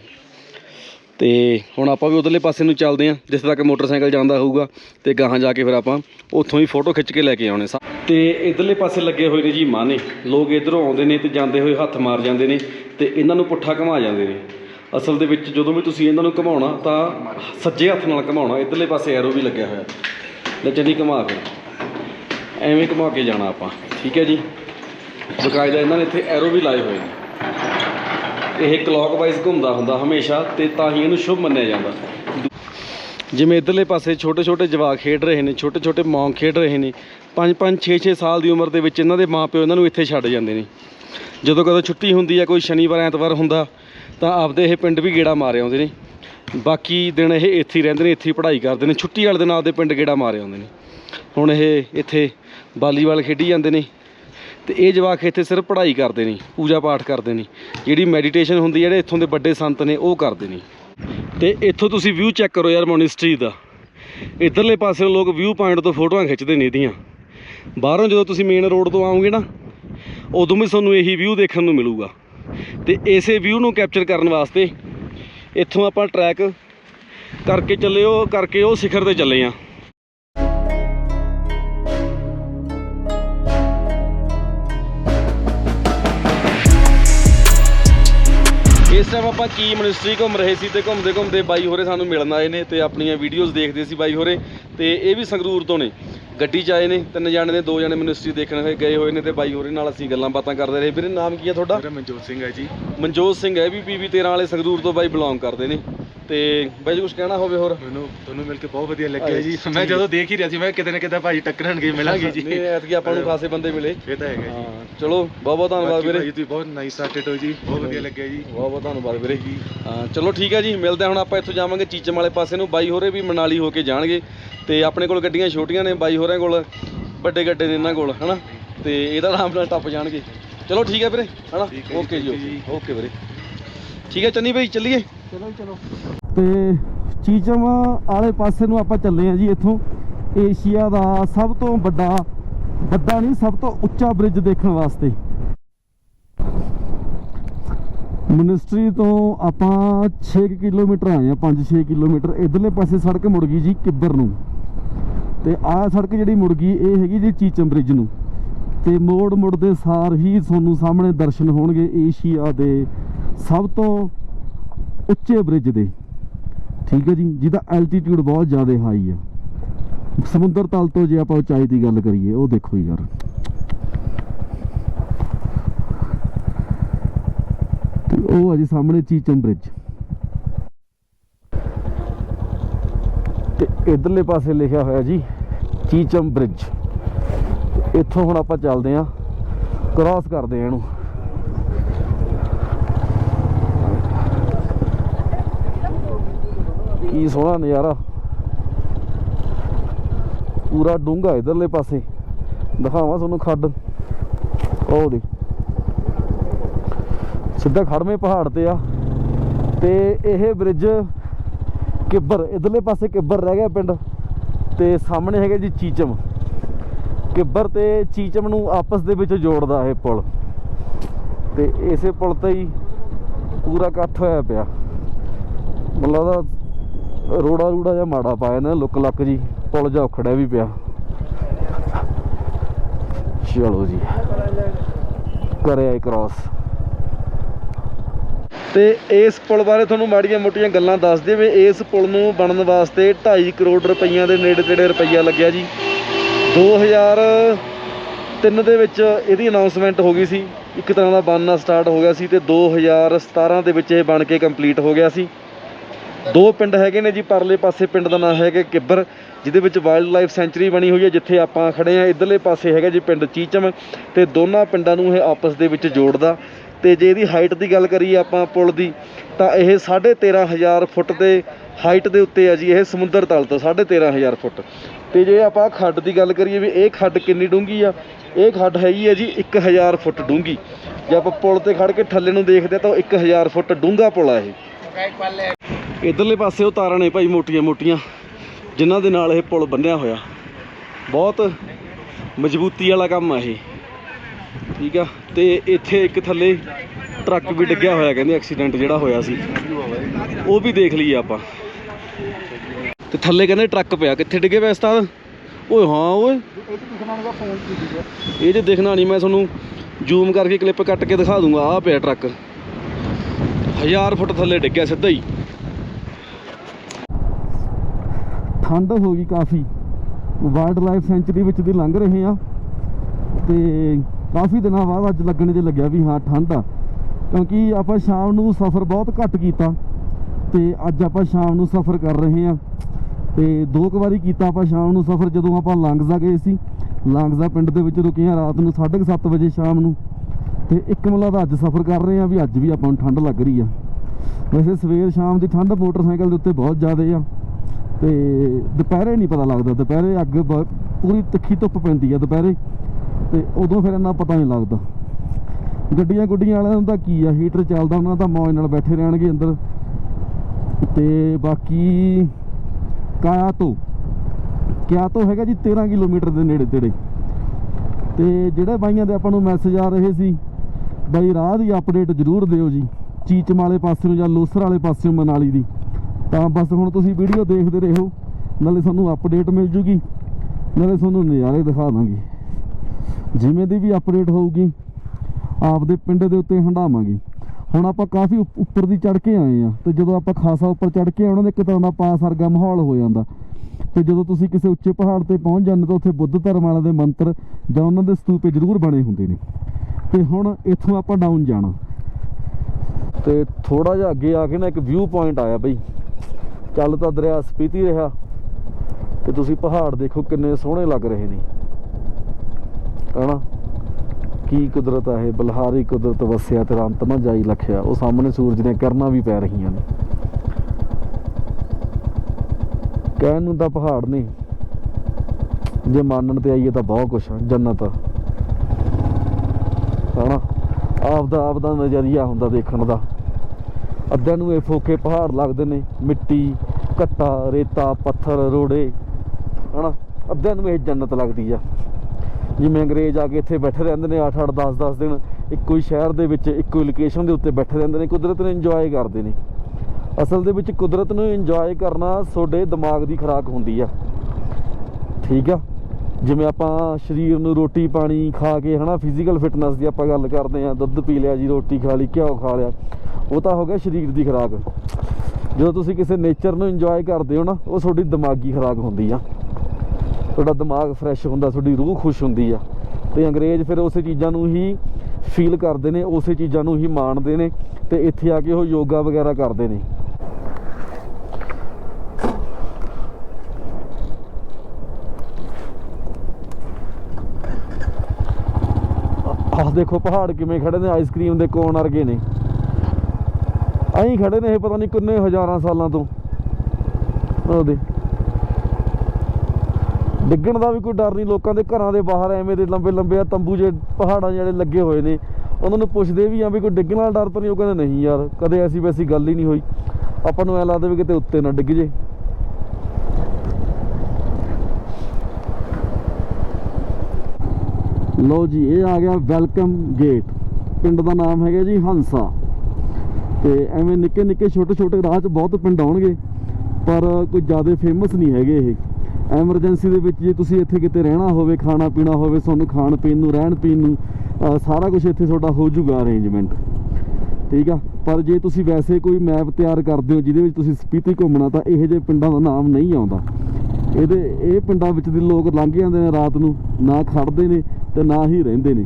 S1: ਤੇ ਹੁਣ ਆਪਾਂ ਵੀ ਉਧਰਲੇ ਪਾਸੇ ਨੂੰ ਚੱਲਦੇ ਆਂ ਜਿੱਥੇ ਤੱਕ ਮੋਟਰਸਾਈਕਲ ਜਾਂਦਾ ਹੋਊਗਾ ਤੇ ਗਾਹਾਂ ਜਾ ਕੇ ਫਿਰ ਆਪਾਂ ਉੱਥੋਂ ਹੀ ਫੋਟੋ ਖਿੱਚ ਕੇ ਲੈ ਕੇ ਆਉਣੇ ਸਾ ਤੇ ਇਧਰਲੇ ਪਾਸੇ ਲੱਗੇ ਹੋਏ ਨੇ ਜੀ ਮਾਨੇ। ਲੋਕ ਇਧਰੋਂ ਆਉਂਦੇ ਨੇ ਤੇ ਜਾਂਦੇ ਹੋਏ ਹੱਥ ਮਾਰ ਜਾਂਦੇ ਨੇ ਤੇ ਇਹਨਾਂ ਨੂੰ ਪੁੱਠਾ ਘੁਮਾ ਜਾਂਦੇ ਨੇ। ਅਸਲ ਦੇ ਵਿੱਚ ਜਦੋਂ ਵੀ ਤੁਸੀਂ ਇਹਨਾਂ ਨੂੰ ਘੁਮਾਉਣਾ ਤਾਂ ਸੱਜੇ ਹੱਥ ਨਾਲ ਘੁਮਾਉਣਾ। ਇਧਰਲੇ ਪਾਸੇ ਐਰੋ ਵੀ ਲੱਗਿਆ ਹੋਇਆ। ਲੈ ਚੰਨੀ ਘੁਮਾ ਕੇ। ਐਵੇਂ ਘੁਮਾ ਕੇ ਜਾਣਾ ਆਪਾਂ, ਠੀਕ ਹੈ ਜੀ? ਬਕਾਇਦਾ ਇਹਨਾਂ ਨੇ ਇੱਥੇ ਐਰੋ ਵੀ ਲਾਏ ਹੋਏ ਨੇ। ਇਹ ਕਲੌਕਵਾਈਜ਼ ਘੁੰਮਦਾ ਹੁੰਦਾ ਹਮੇਸ਼ਾ ਤੇ ਤਾਂ ਹੀ ਇਹਨੂੰ ਸ਼ੁਭ ਮੰਨਿਆ ਜਾਂਦਾ। ਜਿਵੇਂ ਇਧਰਲੇ ਪਾਸੇ ਛੋਟੇ ਛੋਟੇ ਜਵਾਕ ਖੇਡ ਰਹੇ ਨੇ ਛੋਟੇ ਛੋਟੇ ਮੌਂਕ ਖੇਡ ਰਹੇ ਨੇ 5 5 6 6 ਸਾਲ ਦੀ ਉਮਰ ਦੇ ਵਿੱਚ ਇਹਨਾਂ ਦੇ ਮਾਪਿਓ ਇਹਨਾਂ ਨੂੰ ਇੱਥੇ ਛੱਡ ਜਾਂਦੇ ਨੇ। ਜਦੋਂ ਕਦੋਂ ਛੁੱਟੀ ਹੁੰਦੀ ਆ, ਕੋਈ ਸ਼ਨੀਵਾਰ, ਐਤਵਾਰ ਹੁੰਦਾ, ਤਾਂ ਆਪਦੇ ਇਹ ਪਿੰਡ ਵੀ ਗੇੜਾ ਮਾਰੇ ਆਉਂਦੇ ਨੇ। ਬਾਕੀ ਦਿਨ ਇਹ ਇੱਥੇ ਹੀ ਰਹਿੰਦੇ ਨੇ, ਇੱਥੇ ਹੀ ਪੜ੍ਹਾਈ ਕਰਦੇ ਨੇ, ਛੁੱਟੀ ਵਾਲੇ ਦਿਨ ਆਪਦੇ ਪਿੰਡ ਗੇੜਾ ਮਾਰੇ ਆਉਂਦੇ ਨੇ। ਹੁਣ ਇਹ ਇੱਥੇ ਵਾਲੀਬਾਲ ਖੇਡੀ ਜਾਂਦੇ ਨੇ। ਤੇ ਇਹ ਜਵਾਕ ਇੱਥੇ ਸਿਰਫ ਪੜ੍ਹਾਈ ਕਰਦੇ ਨੇ, ਪੂਜਾ ਪਾਠ ਕਰਦੇ ਨੇ। ਜਿਹੜੀ ਮੈਡੀਟੇਸ਼ਨ ਹੁੰਦੀ ਜਿਹੜੇ ਇੱਥੋਂ ਦੇ ਵੱਡੇ ਸੰਤ ਨੇ, ਉਹ ਕਰਦੇ ਨੇ। ਤੇ ਇੱਥੋਂ ਤੁਸੀਂ ਵਿਊ ਚੈੱਕ ਕਰੋ ਯਾਰ ਮੋਨਿਸਟਰੀ ਦਾ। ਇਧਰਲੇ ਪਾਸੇ ਲੋਕ ਵਿਊ ਪੁਆਇੰਟ ਤੋਂ ਫੋਟੋਆਂ ਖਿੱਚਦੇ ਨੇ ਇਹਦੀਆਂ। ਬਾਹਰੋਂ ਜਦੋਂ ਤੁਸੀਂ ਮੇਨ ਰੋਡ ਤੋਂ ਆਓਗੇ ਨਾ, ਉਦੋਂ ਵੀ ਤੁਹਾਨੂੰ ਇਹੀ ਵਿਊ ਦੇਖਣ ਨੂੰ ਮਿਲੂਗਾ। ਤੇ ਇਸੇ ਵਿਊ ਨੂੰ ਕੈਪਚਰ ਕਰਨ ਵਾਸਤੇ ਇੱਥੋਂ ਆਪਾਂ ਟਰੈਕ ਕਰਕੇ ਚੱਲੇ ਉਹ ਕਰਕੇ ਉਹ ਸਿਖਰ ਤੇ ਚੱਲੇ ਆ ਇਸ ਟਾਈਮ ਆਪਾਂ ਕੀ ਮਿਨਿਸਟਰੀ ਘੁੰਮ ਰਹੇ ਸੀ ਤੇ ਘੁੰਮਦੇ ਘੁੰਮਦੇ ਬਾਈ ਹੋਰੇ ਸਾਨੂੰ ਮਿਲਣ ਆਏ ਨੇ ਤੇ ਆਪਣੀਆਂ ਵੀਡੀਓਜ਼ ਦੇਖਦੇ ਸੀ ਬਾਈ ਹੋਰੇ ਤੇ ਇਹ ਵੀ ਸੰਗਰੂਰ ਤੋਂ ਨੇ। ਗੱਡੀ 'ਚ ਆਏ ਨੇ ਤਿੰਨ ਜਾਣੇ ਨੇ ਦੋ ਜਾਣੇ ਮਿਨਿਸਟਰੀ ਦੇਖਣ ਹੋਏ ਗਏ ਹੋਏ ਨੇ ਤੇ ਬਾਈ ਹੋਰੇ ਨਾਲ ਅਸੀਂ ਗੱਲਾਂ ਬਾਤਾਂ ਕਰਦੇ ਰਹੇ। ਵੀਰੇ ਨਾਮ ਕੀ ਹੈ ਤੁਹਾਡਾ?
S2: ਮੇਰਾ ਮਨਜੋਤ ਸਿੰਘ ਹੈ ਜੀ।
S1: ਮਨਜੋਤ ਸਿੰਘ ਹੈ ਵੀ ਪੀਵੀ 13 ਵਾਲੇ ਸੰਗਰੂਰ ਤੋਂ ਬਾਈ ਬਿਲੋਂਗ ਕਰਦੇ ਨੇ। ਤੇ ਬਾਈ ਜੀ ਕੁਝ ਕਹਿਣਾ ਹੋਵੇ ਹੋਰ?
S2: ਮੈਨੂੰ ਤੁਹਾਨੂੰ ਮਿਲ ਕੇ ਬਹੁਤ ਵਧੀਆ ਲੱਗਿਆ ਜੀ। ਮੈਂ ਜਦੋਂ ਦੇਖ ਹੀ ਰਿਹਾ ਸੀ ਮੈਂ ਕਿਤੇ ਨਾ ਕਿਤੇ ਭਾਜੀ ਟੱਕਰਨਗੇ ਮਿਲਾਂਗੇ ਜੀ।
S1: ਨਹੀਂ ਐਤਕੀ ਆਪਾਂ ਨੂੰ ਖਾਸੇ ਬੰਦੇ ਮਿਲੇ।
S2: ਇਹ ਤਾਂ ਹੈਗਾ ਜੀ।
S1: ਹਾਂ ਚਲੋ ਬਹੁਤ ਬਹੁਤ ਧੰਨਵਾਦ ਵੀਰੇ।
S2: ਭਾਜੀ ਤੁਸੀਂ ਬਹੁਤ ਨਾਈਸ ਆਰਟਿਸਟ ਹੋ ਜੀ ਬਹੁਤ ਵਧੀਆ ਲੱਗਿਆ ਜੀ।
S1: ਬਹੁਤ ਬਹੁਤ ਧੰਨਵਾਦ ਵੀਰੇ। ਹਾਂ ਚਲੋ ਠੀਕ ਹੈ ਜੀ ਮਿਲਦੇ ਹਾਂ ਹੁਣ ਆਪਾਂ ਇੱਥੋਂ ਜਾਵਾਂਗੇ ਚੀਚਮ ਵਾਲੇ ਪਾਸੇ ਨੂੰ। ਬਾਈ ਹੋਰੇ ਵੀ ਮਨਾਲੀ ਹੋ ਕੇ ਜਾਣਗੇ। ਤੇ ਆਪਣੇ ਕੋਲ ਗੱਡੀਆਂ ਛੋਟੀਆਂ ਨੇ ਬਾਈ ਹੋਰਾਂ ਕੋਲ ਵੱਡੇ ਗੱਡੇ ਨੇ ਇਹਨਾਂ ਕੋਲ ਹਨਾ? ਤੇ ਇਹਦਾ ਆਰਾਮ ਨਾਲ ਟੱਪ ਜਾਣਗੇ। ਚਲੋ ਠੀਕ ਹੈ ਵੀਰੇ ਹਨਾ?
S2: ਜੀ,
S1: ਓਕੇ ਜੀ
S2: ਜੀ।
S1: ਓਕੇ ਵੀਰੇ। ਠੀਕ ਹੈ ਚੰਨੀ ਭਾਈ ਚੱਲੀਏ।
S3: ਚਲੋ ਚਲੋ।
S1: ਤੇ ਚੀਚਮ ਵਾਲੇ ਪਾਸੇ ਨੂੰ ਆਪਾਂ ਚੱਲੇ ਆ ਜੀ ਇੱਥੋਂ। ਏਸ਼ੀਆ ਦਾ ਸਭ ਤੋਂ ਵੱਡਾ ਵੱਡਾ ਨਹੀਂ, ਸਭ ਤੋਂ ਉੱਚਾ ਬ੍ਰਿਜ ਦੇਖਣ ਵਾਸਤੇ। ਮਿਨਿਸਟਰੀ ਤੋਂ ਆਪਾਂ 6 ਕਿਲੋਮੀਟਰ ਆਏ ਆ 5-6 ਕਿਲੋਮੀਟਰ। ਇਧਰਲੇ ਪਾਸੇ ਸੜਕ ਮੁੜ ਗਈ ਜੀ, ਕਿੱਬਰ ਨੂੰ। ਤੇ ਆਹ ਸੜਕ ਜਿਹੜੀ ਮੁੜ ਗਈ, ਇਹ ਹੈਗੀ ਜੀ ਚੀਚਮ ਬ੍ਰਿਜ ਨੂੰ। ਤੇ ਮੋੜ ਮੁੜਦੇ ਸਾਰ ਹੀ ਤੁਹਾਨੂੰ ਸਾਹਮਣੇ ਦਰਸ਼ਨ ਹੋਣਗੇ ਏਸ਼ੀਆ ਦੇ ਸਭ ਤੋਂ ਉੱਚੇ ਬ੍ਰਿਜ ਦੇ। ਠੀਕ ਹੈ ਜੀ, ਜਿਹਦਾ ਐਲਟੀਟਿਊਡ ਬਹੁਤ ਜ਼ਿਆਦਾ ਹਾਈ ਹੈ ਸਮੁੰਦਰ ਤਲ ਤੋਂ ਜੇ ਆਪਾਂ ਉਚਾਈ ਦੀ ਗੱਲ ਕਰੀਏ, ਉਹ ਦੇਖੋ ਯਾਰ। ਤੇ ਉਹ ਆ ਜੀ ਸਾਹਮਣੇ ਚੀਚਮ ਬ੍ਰਿਜ ਤੇ ਇਧਰਲੇ ਪਾਸੇ ਲਿਖਿਆ ਹੋਇਆ ਜੀ, ਚੀਚਮ ਬ੍ਰਿਜ ਇੱਥੋਂ ਹੁਣ ਆਪਾਂ ਚੱਲਦੇ ਆਂ ਕ੍ਰਾਸ ਕਰਦੇ ਆਂ ਇਹਨੂੰ। ਕੀ ਸੋਹਣਾ ਨਜ਼ਾਰਾ। ਪੂਰਾ ਡੂੰਘਾ ਇਧਰਲੇ ਪਾਸੇ। ਦਿਖਾਵਾਂ ਤੁਹਾਨੂੰ ਖੱਡ। ਉਹ ਦੇ ਸਿੱਧਾ ਖੜਵੇਂ ਪਹਾੜ ਤੇ ਆ। ਤੇ ਇਹ ਬ੍ਰਿਜ ਕਿੱਬਰ, ਇਧਰਲੇ ਪਾਸੇ ਕਿੱਬਰ ਰਹਿ ਗਿਆ ਪਿੰਡ। ਤੇ ਸਾਹਮਣੇ ਹੈਗਾ ਜੀ ਚੀਚਮ। ਕਿੱਬਰ ਤੇ ਚੀਚਮ ਨੂੰ ਆਪਸ ਦੇ ਵਿੱਚ ਜੋੜਦਾ ਇਹ ਪੁਲ। ਤੇ ਇਸੇ ਪੁਲ ਤੇ ਹੀ ਪੂਰਾ ਇਕੱਠ ਹੋਇਆ ਪਿਆ। ਮਤਲਬ ਰੋੜਾ ਰੂੜਾ ਜਾਂ ਮਾੜਾ ਪਾਇਆ ਨਾ, ਲੁੱਕ ਲੱਕ ਜੀ, ਪੁਲ ਜਾ ਉਖੜਿਆ ਵੀ ਪਿਆ। ਚਲੋ ਜੀ। ਕਰਿਆ ਕ੍ਰਾਸ ਤੇ ਇਸ ਪੁਲ ਬਾਰੇ ਤੁਹਾਨੂੰ ਮਾੜੀਆਂ ਮੋਟੀਆਂ ਗੱਲਾਂ ਦੱਸ ਦਈਏ ਵੀ ਇਸ ਪੁਲ ਨੂੰ ਬਣਨ ਵਾਸਤੇ 2.5 ਕਰੋੜ ਰੁਪਈਆ ਦੇ ਨੇੜੇ ਤੇੜੇ ਰੁਪਈਆ ਲੱਗਿਆ ਜੀ। 2003 ਦੇ ਵਿੱਚ ਇਹਦੀ ਅਨਾਉਂਸਮੈਂਟ ਹੋ ਗਈ ਸੀ। ਇੱਕ ਤਰ੍ਹਾਂ ਦਾ ਬਣਨਾ ਸਟਾਰਟ ਹੋ ਗਿਆ ਸੀ ਤੇ 2017 ਦੇ ਵਿੱਚ ਇਹ ਬਣ ਕੇ ਕੰਪਲੀਟ ਹੋ ਗਿਆ ਸੀ। ਦੋ ਪਿੰਡ ਹੈਗੇ ਨੇ ਜੀ, ਪਰਲੇ ਪਾਸੇ ਪਿੰਡ ਦਾ ਨਾਮ ਹੈਗਾ ਕਿੱਬਰ, ਜਿਹਦੇ ਵਿੱਚ ਵਾਈਲਡ ਲਾਈਫ ਸੈਂਚੁਰੀ ਬਣੀ ਹੋਈ ਹੈ, ਜਿੱਥੇ ਆਪਾਂ ਖੜੇ ਆ ਇਧਰਲੇ ਪਾਸੇ ਹੈਗਾ ਜੀ ਪਿੰਡ ਚੀਚਮ ਤੇ ਦੋਨਾਂ ਪਿੰਡਾਂ ਨੂੰ ਇਹ ਆਪਸ ਦੇ ਵਿੱਚ ਜੋੜਦਾ। ਤੇ ਜੇ ਇਹਦੀ ਹਾਈਟ ਦੀ ਗੱਲ ਕਰੀਏ ਆਪਾਂ ਪੁਲ ਦੀ, ਤਾਂ ਇਹ 13500 ਫੁੱਟ ਦੇ ਹਾਈਟ ਦੇ ਉੱਤੇ ਆ ਜੀ, ਇਹ ਸਮੁੰਦਰ ਤਲ ਤੋਂ 13500 ਫੁੱਟ। ਤੇ ਜੇ ਆਪਾਂ ਖੱਡ ਦੀ ਗੱਲ ਕਰੀਏ ਵੀ ਇਹ ਖੱਡ ਕਿੰਨੀ ਡੂੰਗੀ ਆ, ਇਹ ਖੱਡ ਹੈਗੀ ਹੈ ਜੀ 1000 ਫੁੱਟ ਡੂੰਗੀ ਜੇ ਆਪਾਂ ਪੁਲ ਤੇ ਖੜ ਕੇ ਥੱਲੇ ਨੂੰ ਦੇਖਦੇ ਤਾਂ 1000 ਫੁੱਟ ਡੂੰਘਾ ਪੁਲ ਆ ਇਹ। ਇਧਰਲੇ ਪਾਸੇ ਉਹ ਤਾਰਾਂ ਨੇ ਭਾਈ ਮੋਟੀਆਂ ਮੋਟੀਆਂ, ਜਿਨ੍ਹਾਂ ਦੇ ਨਾਲ ਇਹ ਪੁਲ ਬੰਨਿਆ ਹੋਇਆ। ਬਹੁਤ ਮਜ਼ਬੂਤੀ ਵਾਲਾ ਕੰਮ ਆ ਇਹ। ਠੀਕ ਆ? ਤੇ ਇੱਥੇ ਇੱਕ ਥੱਲੇ ਟਰੱਕ ਵੀ ਡਿੱਗਿਆ ਹੋਇਆ, ਕਹਿੰਦੇ ਐਕਸੀਡੈਂਟ ਜਿਹੜਾ ਹੋਇਆ ਸੀ। ਉਹ ਵੀ ਦੇਖ ਲਈਏ ਆਪਾਂ। ਤੇ ਥੱਲੇ ਕਹਿੰਦੇ ਟਰੱਕ ਪਿਆ। ਕਿੱਥੇ ਡਿੱਗੇ ਪਿਆ ਉਸਤਾਦ? ਓਏ ਹਾਂ ਓਏ। ਇਹ ਜੇ ਦੇਖਣਾ ਨਹੀਂ, ਮੈਂ ਤੁਹਾਨੂੰ ਜ਼ੂਮ ਕਰਕੇ ਕਲਿੱਪ ਕੱਟ ਕੇ ਦਿਖਾ ਦੂੰਗਾ। ਆਹ ਪਿਆ ਟਰੱਕ। 1000 ਫੁੱਟ ਥੱਲੇ ਡਿੱਗਿਆ ਸਿੱਧਾ ਹੀ। ਠੰਡ ਹੋ ਗਈ ਕਾਫੀ। ਵਾਈਲਡ ਲਾਈਫ ਸੈਂਚੁਰੀ ਵਿੱਚ ਦੀ ਲੰਘ ਰਹੇ ਆ ਤੇ ਕਾਫੀ ਦਿਨਾਂ ਬਾਅਦ ਅੱਜ ਲੱਗਣ ਜੇ ਲੱਗਿਆ ਵੀ ਹਾਂ, ਠੰਡ ਆ। ਕਿਉਂਕਿ ਆਪਾਂ ਸ਼ਾਮ ਨੂੰ ਸਫ਼ਰ ਬਹੁਤ ਘੱਟ ਕੀਤਾ। ਤੇ ਅੱਜ ਆਪਾਂ ਸ਼ਾਮ ਨੂੰ ਸਫ਼ਰ ਕਰ ਰਹੇ ਆ ਤੇ ਦੋ ਕੁ ਵਾਰੀ ਕੀਤਾ ਆਪਾਂ ਸ਼ਾਮ ਨੂੰ ਸਫ਼ਰ, ਜਦੋਂ ਆਪਾਂ ਲਾਂਗਜ਼ਾ ਗਏ ਸੀ। ਲਾਂਗਜ਼ਾ ਪਿੰਡ ਦੇ ਵਿੱਚ ਰੁਕੇ ਆ ਰਾਤ ਨੂੰ 7:30 ਵਜੇ ਸ਼ਾਮ ਨੂੰ। ਤੇ ਇੱਕ ਮਲਾ ਦਾ ਅੱਜ ਸਫ਼ਰ ਕਰ ਰਹੇ ਆ ਵੀ ਅੱਜ ਵੀ ਆਪਾਂ ਨੂੰ ਠੰਡ ਲੱਗ ਰਹੀ ਆ। ਵੈਸੇ ਸਵੇਰ ਸ਼ਾਮ ਦੀ ਠੰਡ ਮੋਟਰਸਾਈਕਲ ਦੇ ਉੱਤੇ ਬਹੁਤ ਜ਼ਿਆਦਾ ਆ। ਤੇ ਦੁਪਹਿਰੇ ਨਹੀਂ ਪਤਾ ਲੱਗਦਾ, ਦੁਪਹਿਰੇ ਅੱਗ ਬ- ਪੂਰੀ ਤਿੱਖੀ ਧੁੱਪ ਪੈਂਦੀ ਆ ਦੁਪਹਿਰੇ, ਤੇ ਉਦੋਂ ਫਿਰ ਇੰਨਾ ਪਤਾ ਨਹੀਂ ਲੱਗਦਾ। ਗੱਡੀਆਂ ਗੁੱਡੀਆਂ ਵਾਲਿਆਂ ਨੂੰ ਤਾਂ ਕੀ ਆ ਹੀਟਰ ਚੱਲਦਾ, ਉਹਨਾਂ ਦਾ ਮੌਜ ਨਾਲ ਬੈਠੇ ਰਹਿਣਗੇ ਅੰਦਰ। ਤੇ ਬਾਕੀ ਕਾਇਆ ਤੋਂ ਕਿਆ ਤੋਂ ਹੈਗਾ ਜੀ 13 ਕਿਲੋਮੀਟਰ ਦੇ ਨੇੜੇ ਤੇੜੇ। ਤੇ ਜਿਹੜੇ ਬਾਈਆਂ ਦੇ ਆਪਾਂ ਨੂੰ ਮੈਸੇਜ ਆ ਰਹੇ ਸੀ, ਬਾਈ ਰਾਹ ਦੀ ਅਪਡੇਟ ਜ਼ਰੂਰ ਦਿਓ ਜੀ, ਚੀਚਮ ਵਾਲੇ ਪਾਸੇ ਨੂੰ ਜਾਂ ਲੋਸਰ ਵਾਲੇ ਪਾਸੇ ਨੂੰ ਮਨਾਲੀ ਦੀ। ਤਾਂ ਬਸ ਹੁਣ ਤੁਸੀਂ ਵੀਡੀਓ ਦੇਖਦੇ ਰਹੋ, ਨਾਲੇ ਤੁਹਾਨੂੰ ਅਪਡੇਟ ਮਿਲ ਜੂਗੀ, ਨਾਲੇ ਤੁਹਾਨੂੰ ਨਜ਼ਾਰੇ ਦਿਖਾ ਦਾਂਗੇ। ਜਿਵੇਂ ਦੀ ਵੀ ਅਪਡੇਟ ਹੋਊਗੀ, ਆਪਦੇ ਪਿੰਡ ਦੇ ਉੱਤੇ ਹੰਡਾਵਾਂਗੇ ਹੁਣ ਆਪਾਂ ਕਾਫੀ ਉੱਪ- ਉੱਪਰ ਦੀ ਚੜ ਕੇ ਆਏ ਆ ਤੇ ਜਦੋਂ ਆਪਾਂ ਖਾਸਾ ਉੱਪਰ ਚੜ ਕੇ ਉਹਨਾਂ ਦੇ ਇੱਕ ਤਰ੍ਹਾਂ ਦਾ ਪਾਸ ਵਰਗਾ ਮਾਹੌਲ ਹੋ ਜਾਂਦਾ। ਤੇ ਜਦੋਂ ਤੁਸੀਂ ਕਿਸੇ ਉੱਚੇ ਪਹਾੜ ਤੇ ਪਹੁੰਚ ਜਾਂਦੇ ਤਾਂ ਉੱਥੇ ਬੁੱਧ ਧਰਮ ਵਾਲਿਆਂ ਦੇ ਮੰਤਰ ਜਾਂ ਉਹਨਾਂ ਦੇ ਸਤੂਪੇ ਜ਼ਰੂਰ ਬਣੇ ਹੁੰਦੇ ਨੇ। ਤੇ ਹੁਣ ਇੱਥੋਂ ਆਪਾਂ ਡਾਊਨ ਜਾਣਾ। ਤੇ ਥੋੜਾ ਜਿਹਾ ਅੱਗੇ ਆ ਕੇ ਨਾ ਇੱਕ ਵਿਊ ਪੁਆਇੰਟ ਆਇਆ ਬਈ। ਚੱਲ ਤਾਂ ਦਰਿਆ ਸਪੀਤੀ ਰਿਹਾ। ਤੇ ਤੁਸੀਂ ਪਹਾੜ ਦੇਖੋ ਕਿੰਨੇ ਸੋਹਣੇ ਲੱਗ ਰਹੇ ਨੇ। ਹਨਾ? ਕੀ ਕੁਦਰਤ ਆ ਇਹ? ਬਲਹਾਰੀ ਕੁਦਰਤ ਵਸਿਆ ਤੇ ਅੰਤ ਨਾ ਜਾਈ ਲਖਿਆ। ਉਹ ਸਾਹਮਣੇ ਸੂਰਜ ਦੀਆਂ ਕਿਰਨਾਂ ਵੀ ਪੈ ਰਹੀਆਂ ਨੇ। ਕਹਿਣ ਨੂੰ ਤਾਂ ਪਹਾੜ ਨਹੀਂ ਜੇ ਮੰਨਣ ਤੇ ਆਈਏ ਤਾਂ ਬਹੁਤ ਕੁਛ ਆ, ਜੰਨਤ। ਆ ਹਨਾ? ਆਪਦਾ ਆਪਦਾ ਨਜ਼ਰੀਆ ਹੁੰਦਾ ਦੇਖਣ ਦਾ। ਅੱਧਿਆਂ ਨੂੰ ਇਹ ਫੋਕੇ ਪਹਾੜ ਲੱਗਦੇ ਨੇ, ਮਿੱਟੀ, ਘੱਟਾ, ਰੇਤਾ, ਪੱਥਰ, ਰੋੜੇ, ਹਨਾ? ਅੱਧਿਆਂ ਨੂੰ ਇਹ ਜੰਨਤ ਲੱਗਦੀ ਆ। ਜਿਵੇਂ ਅੰਗਰੇਜ਼ ਆ ਕੇ ਇੱਥੇ ਬੈਠੇ ਰਹਿੰਦੇ ਨੇ 8-8 10-10 ਦਿਨ, ਇੱਕੋ ਹੀ ਸ਼ਹਿਰ ਦੇ ਵਿੱਚ, ਇੱਕੋ ਹੀ ਲੋਕੇਸ਼ਨ ਦੇ ਉੱਤੇ ਬੈਠੇ ਰਹਿੰਦੇ ਨੇ, ਕੁਦਰਤ ਨੂੰ ਇੰਜੋਏ ਕਰਦੇ ਨੇ। ਅਸਲ ਦੇ ਵਿੱਚ ਕੁਦਰਤ ਨੂੰ ਇੰਜੋਏ ਕਰਨਾ ਤੁਹਾਡੇ ਦਿਮਾਗ ਦੀ ਖੁਰਾਕ ਹੁੰਦੀ ਆ। ਠੀਕ ਆ? ਜਿਵੇਂ ਆਪਾਂ ਸਰੀਰ ਨੂੰ ਰੋਟੀ ਪਾਣੀ ਖਾ ਕੇ ਹਨਾ ਫਿਜ਼ੀਕਲ ਫਿਟਨੈਸ ਦੀ ਆਪਾਂ ਗੱਲ ਕਰਦੇ ਆ ਦੁੱਧ ਪੀ ਲਿਆ ਜੀ, ਰੋਟੀ ਖਾ ਲਈ, ਘਿਓ ਖਾ ਲਿਆ, ਉਹ ਤਾਂ ਹੋ ਗਿਆ ਸਰੀਰ ਦੀ ਖੁਰਾਕ। ਜਦੋਂ ਤੁਸੀਂ ਕਿਸੇ ਨੇਚਰ ਨੂੰ ਇੰਜੋਏ ਕਰਦੇ ਹੋ ਨਾ, ਉਹ ਤੁਹਾਡੀ ਦਿਮਾਗੀ ਖੁਰਾਕ ਹੁੰਦੀ ਆ। ਤੁਹਾਡਾ ਦਿਮਾਗ ਫਰੈਸ਼ ਹੁੰਦਾ, ਤੁਹਾਡੀ ਰੂਹ ਖੁਸ਼ ਹੁੰਦੀ ਆ। ਤੇ ਅੰਗਰੇਜ਼ ਫਿਰ ਉਸੇ ਚੀਜ਼ਾਂ ਨੂੰ ਹੀ ਫੀਲ ਕਰਦੇ ਨੇ, ਉਸੇ ਚੀਜ਼ਾਂ ਨੂੰ ਹੀ ਮਾਣਦੇ ਨੇ, ਤੇ ਇੱਥੇ ਆ ਕੇ ਉਹ ਯੋਗਾ ਵਗੈਰਾ ਕਰਦੇ ਨੇ ਆਹ ਦੇਖੋ ਪਹਾੜ ਕਿਵੇਂ ਖੜੇ ਨੇ ਆਈਸਕ੍ਰੀਮ ਦੇ ਕੋਨ ਵਰਗੇ ਨੇ। ਐਂ ਖੜੇ ਨੇ ਇਹ ਪਤਾ ਨਹੀਂ ਕਿੰਨੇ ਹਜ਼ਾਰਾਂ ਸਾਲਾਂ ਤੋਂ। ਉਹਦੇ ਡਿੱਗਣ ਦਾ ਵੀ ਕੋਈ ਡਰ ਨਹੀਂ, ਲੋਕਾਂ ਦੇ ਘਰਾਂ ਦੇ ਬਾਹਰ ਐਵੇਂ ਦੇ ਲੰਬੇ ਲੰਬੇ ਆ, ਤੰਬੂ ਜੇ ਪਹਾੜਾਂ ਜਿਹੜੇ ਲੱਗੇ ਹੋਏ ਨੇ, ਉਹਨਾਂ ਨੂੰ ਪੁੱਛਦੇ ਵੀ ਆ ਵੀ ਕੋਈ ਡਿੱਗਣ ਦਾ ਡਰ ਤਾਂ ਨਹੀਂ, ਉਹ ਕਹਿੰਦੇ ਨਹੀਂ ਯਾਰ, ਕਦੇ ਐਸੀ ਵੈਸੀ ਗੱਲ ਹੀ ਨਹੀਂ ਹੋਈ। ਆਪਾਂ ਨੂੰ ਐ ਲੱਗਦਾ ਵੀ ਕਿਤੇ ਉੱਤੇ ਨਾ ਡਿੱਗ ਜੇ। ਲਓ ਜੀ, ਇਹ ਆ ਗਿਆ ਵੈਲਕਮ ਗੇਟ। ਪਿੰਡ ਦਾ ਨਾਮ ਹੈਗਾ ਜੀ ਹੰਸਾ। ਤੇ ਐਵੇਂ ਨਿੱਕੇ ਨਿੱਕੇ ਛੋਟੇ ਛੋਟੇ ਰਾਹ 'ਚ ਬਹੁਤ ਪਿੰਡ ਆਉਣਗੇ, ਪਰ ਕੋਈ ਜ਼ਿਆਦਾ ਫੇਮਸ ਨਹੀਂ ਹੈਗੇ ਇਹ। ਐਮਰਜੈਂਸੀ ਦੇ ਵਿੱਚ ਜੇ ਤੁਸੀਂ ਇੱਥੇ ਕਿਤੇ ਰਹਿਣਾ ਹੋਵੇ, ਖਾਣਾ ਪੀਣਾ ਹੋਵੇ, ਤੁਹਾਨੂੰ ਖਾਣ ਪੀਣ ਨੂੰ, ਰਹਿਣ ਪੀਣ ਨੂੰ ਸਾਰਾ ਕੁਝ ਇੱਥੇ ਤੁਹਾਡਾ ਹੋ ਜਾਊਗਾ ਅਰੇਂਜਮੈਂਟ ਠੀਕ ਆ? ਪਰ ਜੇ ਤੁਸੀਂ ਵੈਸੇ ਕੋਈ ਮੈਪ ਤਿਆਰ ਕਰਦੇ ਹੋ ਜਿਹਦੇ ਵਿੱਚ ਤੁਸੀਂ ਸਪੀਤੀ ਘੁੰਮਣਾ, ਤਾਂ ਇਹੋ ਜਿਹੇ ਪਿੰਡਾਂ ਦਾ ਨਾਮ ਨਹੀਂ ਆਉਂਦਾ। ਇਹਦੇ, ਇਹ ਪਿੰਡਾਂ ਵਿੱਚ ਦੇ ਲੋਕ ਲੰਘ ਜਾਂਦੇ ਨੇ ਰਾਤ ਨੂੰ, ਨਾ ਖੜਦੇ ਨੇ ਤੇ ਨਾ ਹੀ ਰਹਿੰਦੇ ਨੇ।